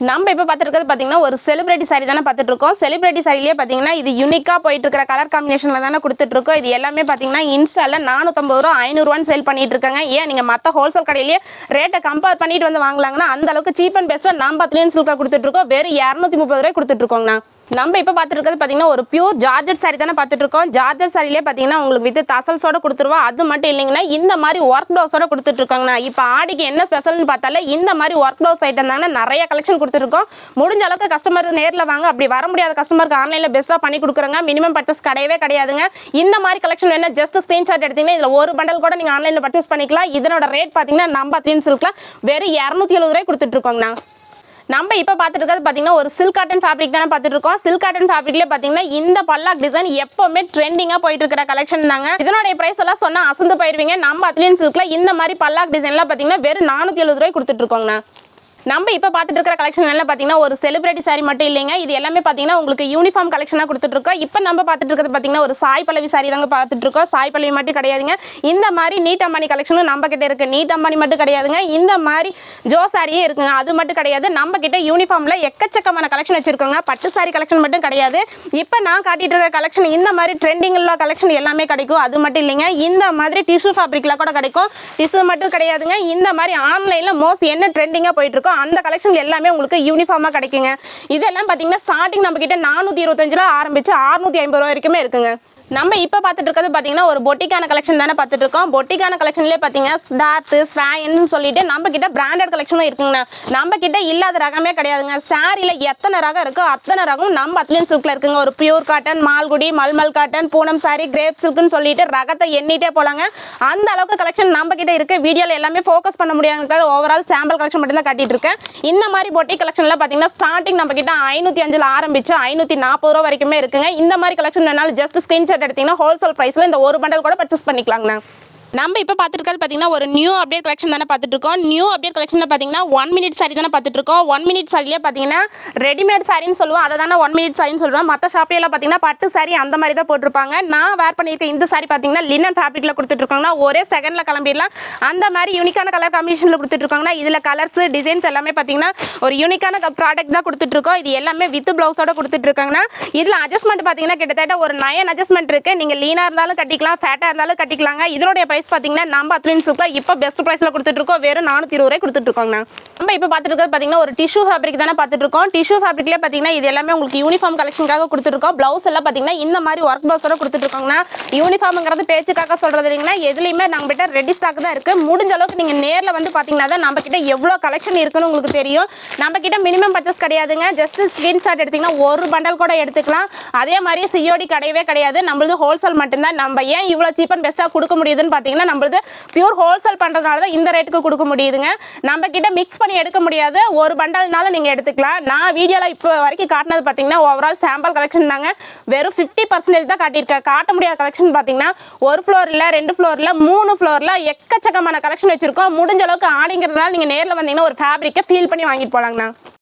நம்ம இப்போ பார்த்துருக்கிறது பார்த்தீங்கன்னா ஒரு செலிபிரிட்டி சாரி தானே பார்த்துட்டு இருக்கோம் செலிபிரிட்டி சாரிலேயே பார்த்தீங்கன்னா இது யூனிக்காக போயிட்டு இருக்கிற கலர் காம்பினேஷனில் தானே கொடுத்துட்ருக்கோம். இது எல்லாமே பார்த்தீங்கன்னா இன்ஸ்டாவில் நானூற்றம்பது ரூபா ஐநூறுரூவான்னு சேல் பண்ணிட்டு இருக்காங்க ஏன்? நீங்கள் மற்ற ஹோல்சேல் கடையிலேயே ரேட்டை கம்பேர் பண்ணிட்டு வந்து வாங்கலாங்கன்னா அந்த அளவுக்கு சீப் அண்ட் பெஸ்ட்டாக நம்ம த்ரீன் சூப்பராக கொடுத்துட்ருக்கோம். வெறும் இரநூத்தி முப்பது ரூபாய் கொடுத்துட்ருக்கோங்கண்ணா. நம்ம இப்போ பார்த்துட்டு இருக்கிறது பார்த்தீங்கன்னா ஒரு பியூர் ஜார்ஜர் சாரி தானே பார்த்துட்டு இருக்கோம் ஜார்ஜட் சாரிலே பார்த்தீங்கன்னா உங்களுக்கு வித் தசல்ஸோட கொடுத்துருவோம் அது மட்டும் இல்லைங்கன்னா இந்த மாதிரி ஒர்க் ப்ளவுஸோட கொடுத்துட்ருக்காங்கண்ணா. இப்போ ஆடிக்கு என்ன ஸ்பெஷல்னு பார்த்தாலே இந்த மாதிரி ஒர்க் ப்ளவுஸ் ஐட்டம் தானே நிறைய கலெக்ஷன் கொடுத்துருக்கோம் முடிஞ்ச அளவுக்கு கஸ்டமர் நேரில் வாங்க. அப்படி வர முடியாத கஸ்டமருக்கு ஆன்லைனில் பெஸ்ட்டாக பண்ணி கொடுக்குறாங்க. மினிமம் பர்ச்சேஸ் கிடையவே கிடையாதுங்க. இந்த மாதிரி கலெக்ஷன் வேணா ஜஸ்ட் ஸ்க்ரீன்ஷாட் எடுத்தீங்கன்னா இதில் ஒரு பண்டல் கூட நீங்கள் ஆன்லைனில் பர்ச்சேஸ் பண்ணிக்கலாம். இதனோட ரேட் பார்த்தீங்கன்னா நம்ம த்ரீன்னு சொல்லிக்கலாம் வெறும் இரநூத்தி எழுபது ரூபாய் கொடுத்துட்ருக்கோங்கண்ணா. நம்ம இப்போ பார்த்துட்டு இருக்கிறது பார்த்தீங்கன்னா ஒரு சில்க் காட்டன் ஃபேப்ரிக் தானே பார்த்துட்டு இருக்கோம். சில்க் காட்டன் ஃபேப்ரிக்லேயே பார்த்தீங்கன்னா இந்த பல்லாக் டிசைன் எப்போவுமே ட்ரெண்டிங்காக போயிட்டு இருக்கிற கலெக்ஷன் தாங்க. இதனுடைய பிரைஸ் எல்லாம் சொன்னால் அசந்து போயிருவீங்க. நம்ம அத்லியன் சில்கில் இந்த மாதிரி பல்லாக் டிசைன்லாம் பார்த்தீங்கன்னா வெறும் நானூற்றி எழுபது ரூபாய் கொடுத்துட்ருக்கோங்கண்ணா நம்ம இப்போ பார்த்துட்டு இருக்கிற கலெக்ஷன் எல்லாம் பார்த்தீங்கன்னா ஒரு செலிபிரிட்டி சாரி மட்டும் இல்லைங்க. இது எல்லாமே பார்த்தீங்கன்னா உங்களுக்கு யூனிஃபார்ம் கலெக்ஷனாக கொடுத்துட்ருக்கோம் இப்போ நம்ம பார்த்துட்டு இருக்கிறது பார்த்தீங்கன்னா ஒரு சாய் பல்லவி சாரி தாங்க பார்த்துட்டு இருக்கோம். சாய் பல்லவி மட்டும் கிடையாதுங்க. இந்த மாதிரி நீட் அம்பானி கலெக்ஷனும் நம்ம கிட்ட இருக்குது நீட் அம்பானி மட்டும் கிடையாதுங்க. இந்த மாதிரி ஜோ சாரியே இருக்குங்க. அது மட்டும் கிடையாது. நம்ம கிட்ட யூனிஃபார்மில் எக்கச்சக்கமான கலெக்ஷன் வச்சுருக்கோங்க. பட்டு சாரி கலெக்ஷன் மட்டும் கிடையாது. இப்போ நான் காட்டிட்டு இருக்கிற கலெக்ஷன் இந்த மாதிரி ட்ரெண்டிங் உள்ள கலெக்ஷன் எல்லாமே கிடைக்கும். அது மட்டும் இல்லைங்க. இந்த மாதிரி டிஷ்யூ ஃபேப்ரிக்கில் கூட கிடைக்கும். டிஷ்யூ மட்டும் கிடையாதுங்க. இந்த மாதிரி ஆன்லைனில் மோஸ்ட் என்ன ட்ரெண்டிங்காக போயிட்டுருக்கோம் அந்த கலெக்ஷன் எல்லாமே உங்களுக்கு யூனிஃபார்மாக கிடைக்குங்க. இதெல்லாம் பார்த்தீங்கன்னா ஸ்டார்டிங் நம்ம கிட்ட நானூற்றி இருபத்தஞ்சில் ஆரம்பித்து ஆறுநூற்றி ஐம்பது ரூபா வரைக்குமே இருக்குங்க. நம்ம இப்போ பார்த்துட்டு இருக்கிறது பார்த்தீங்கன்னா ஒரு பொட்டிக்கான கலெக்ஷன் தானே பார்த்துட்டு இருக்கோம். பொட்டிக்கான கலெக்ஷன்லேயே பார்த்தீங்கன்னா ஸ்டார்த்து ஸ்ராயன்னு சொல்லிட்டு நம்ம கிட்ட பிராண்டட் கலெக்ஷனும் இருக்குங்கண்ணா. நம்ம கிட்ட இல்லாத ரகமே கிடையாதுங்க. சாரியில் எத்தனை ரகம் இருக்கோ அத்தனை ரகம் நம்ம அத்லியன் சில்கில் இருக்குங்க. ஒரு pure cotton Malgudi mulmul cotton Poonam sari crepe சில்க்னு சொல்லிட்டு ரகத்தை எண்ணிட்டே போலாங்க. அந்த அளவுக்கு கலெக்ஷன் நம்ம கிட்ட இருக்கு. வீடியோவில் எல்லாமே ஃபோக்கஸ் பண்ண முடியாதுங்கிறது ஓவரால் சாம்பிள் கலெக்ஷன் மட்டும் தான் காட்டிட்டு இருக்கேன். இந்த மாதிரி பொட்டி கலெக்ஷன்லாம் பார்த்தீங்கன்னா ஸ்டார்டிங் நம்ம கிட்ட ஐநூற்றி அஞ்சில் ஆரம்பிச்சு ஐநூற்றி நாற்பது ரூபா வரைக்குமே இருக்குங்க. இந்த மாதிரி கலெக்ஷன் வேணாலும் ஜஸ்ட் ஸ்க்ரீன்ஷாட் எடுத்தீங்கன்னா ஹோல்சேல் ப்ரைஸில் இந்த ஒரு பண்டல் கூட பர்ச்சேஸ் பண்ணிக்கலாங்கண்ணா. நம்ம இப்போ பார்த்துருக்கிறது பார்த்தீங்கன்னா ஒரு நியூ அப்டேட் கலெக்ஷன் தானே பார்த்துட்டு இருக்கோம் நியூ அப்டேட் கலெக்ஷனில் பார்த்தீங்கன்னா ஒன் மினிட் சாரி தானே பார்த்துட்டு இருக்கோம் ஒன் மினிட் சாரிலே பார்த்தீங்கன்னா ரெடிமேட் சாரின்னு சொல்லுவோம். அதை தானே ஒன் மினிட் சாரின்னு சொல்லுவோம். மற்ற ஷாப்லாம் பார்த்தீங்கன்னா பட்டு சாரி அந்த மாதிரி தான் போட்டிருப்பாங்க. நான் வேர் பண்ணியிருக்க இந்த சாரி பார்த்தீங்கன்னா லினன் ஃபேப்ரிக்கில் கொடுத்துட்ருக்காங்கன்னா ஒரே செகண்டில் கிளம்பிடலாம். அந்த மாதிரி யூனிக்கான கலர் காம்பினேஷனில் கொடுத்துட்ருக்காங்கன்னா இதில் கலர்ஸ் டிசைன்ஸ் எல்லாமே பார்த்தீங்கன்னா ஒரு யூனிக்கான ப்ராடக்ட் தான் கொடுத்துட்ருக்கோம் இது எல்லாமே வித் ப்ளவுஸோட கொடுத்துட்ருக்காங்கன்னா இதில் அட்ஜஸ்ட்மெண்ட் பார்த்தீங்கன்னா கிட்டத்தட்ட ஒரு நயன் அட்ஜஸ்ட்மெண்ட் இருக்குது நீங்கள் லீனாக இருந்தாலும் கட்டிக்கலாம் ஃபேட்டாக இருந்தாலும் கட்டிக்கலாங்க. இதனுடைய ப்ரைஸ் பார்த்தீங்கன்னா நம்ம அத்லின் சூப்பில் இப்போ பெஸ்ட் ப்ரைஸில் கொடுத்துட்ருக்கோம் வெறும் நானூற்றி இருபது ரூபாய் கொடுத்துட்ருக்கோங்கண்ணா நம்ம இப்போ பார்த்துருக்கிறது பார்த்தீங்கன்னா ஒரு டிஷ்யூ ஃபேப்ரிக் தானே பார்த்துட்டு இருக்கோம் டிஷ்யூ ஃபேப்ரிக்லேயே பார்த்தீங்கன்னா இது எல்லாமே உங்களுக்கு யூனிஃபார்ம் கலெக்ஷனுக்காக கொடுத்துருக்கோம் ப்ளவுஸ் எல்லாம் பார்த்தீங்கன்னா இந்த மாதிரி ஒர்க் ப்ளவுஸோட கொடுத்துட்ருக்கோங்கண்ணா யூனிஃபார்ம்ங்கிறது பேச்சுக்காக சொல்கிறது இல்லைங்கன்னா எதுலையுமே நம்ம கிட்ட ரெடி ஸ்டாக் தான் இருக்குது முடிஞ்ச அளவுக்கு நீங்கள் நேரில் வந்து பார்த்தீங்கன்னா தான் நம்ம கிட்ட எவ்வளோ கலெக்ஷன் இருக்குன்னு உங்களுக்கு தெரியும். நம்ம கிட்ட மினிமம் பர்ச்சேஸ் கிடையாதுங்க. ஜஸ்ட் ஸ்க்ரீன்ஷாட் எடுத்திங்கன்னா ஒரு பண்டல் கூட எடுத்துக்கலாம். அதே மாதிரி சிஓடி கிடையவே கிடையாது. நம்மளது ஹோல்சேல் மட்டும்தான். நம்ம ஏன் இவ்வளோ சீப் அண்ட் பெஸ்ட்டாக கொடுக்க முடியுதுன்னு பார்த்தீங்கன்னா பார்த்தீங்கன்னா நம்மளது பியூர் ஹோல்சேல் பண்ணுறதுனால தான் இந்த ரேட்டுக்கு கொடுக்க முடியுதுங்க. நம்ம கிட்ட மிக்ஸ் பண்ணி எடுக்க முடியாது. ஒரு பண்டல்னால நீங்கள் எடுத்துக்கலாம். நான் வீடியோவில் இப்போ வரைக்கும் காட்டினது பார்த்தீங்கன்னா ஓவரால் சாம்பிள் கலெக்ஷன் தாங்க. வெறும் ஃபிஃப்டி பர்சன்டேஜ் தான் காட்டியிருக்கேன். காட்ட முடியாத கலெக்ஷன் பார்த்தீங்கன்னா ஒரு ஃப்ளோரில் ரெண்டு ஃப்ளோரில் மூணு ஃப்ளோரில் எக்கச்சக்கமான கலெக்ஷன் வச்சுருக்கோம். முடிஞ்ச அளவுக்கு ஆடிங்கிறதுனால நீங்கள் நேரில் வந்தீங்கன்னா ஒரு ஃபேப்ரிக்கை ஃபீல் பண்ணி வாங்கிட்டு போகலாங்கண்ணா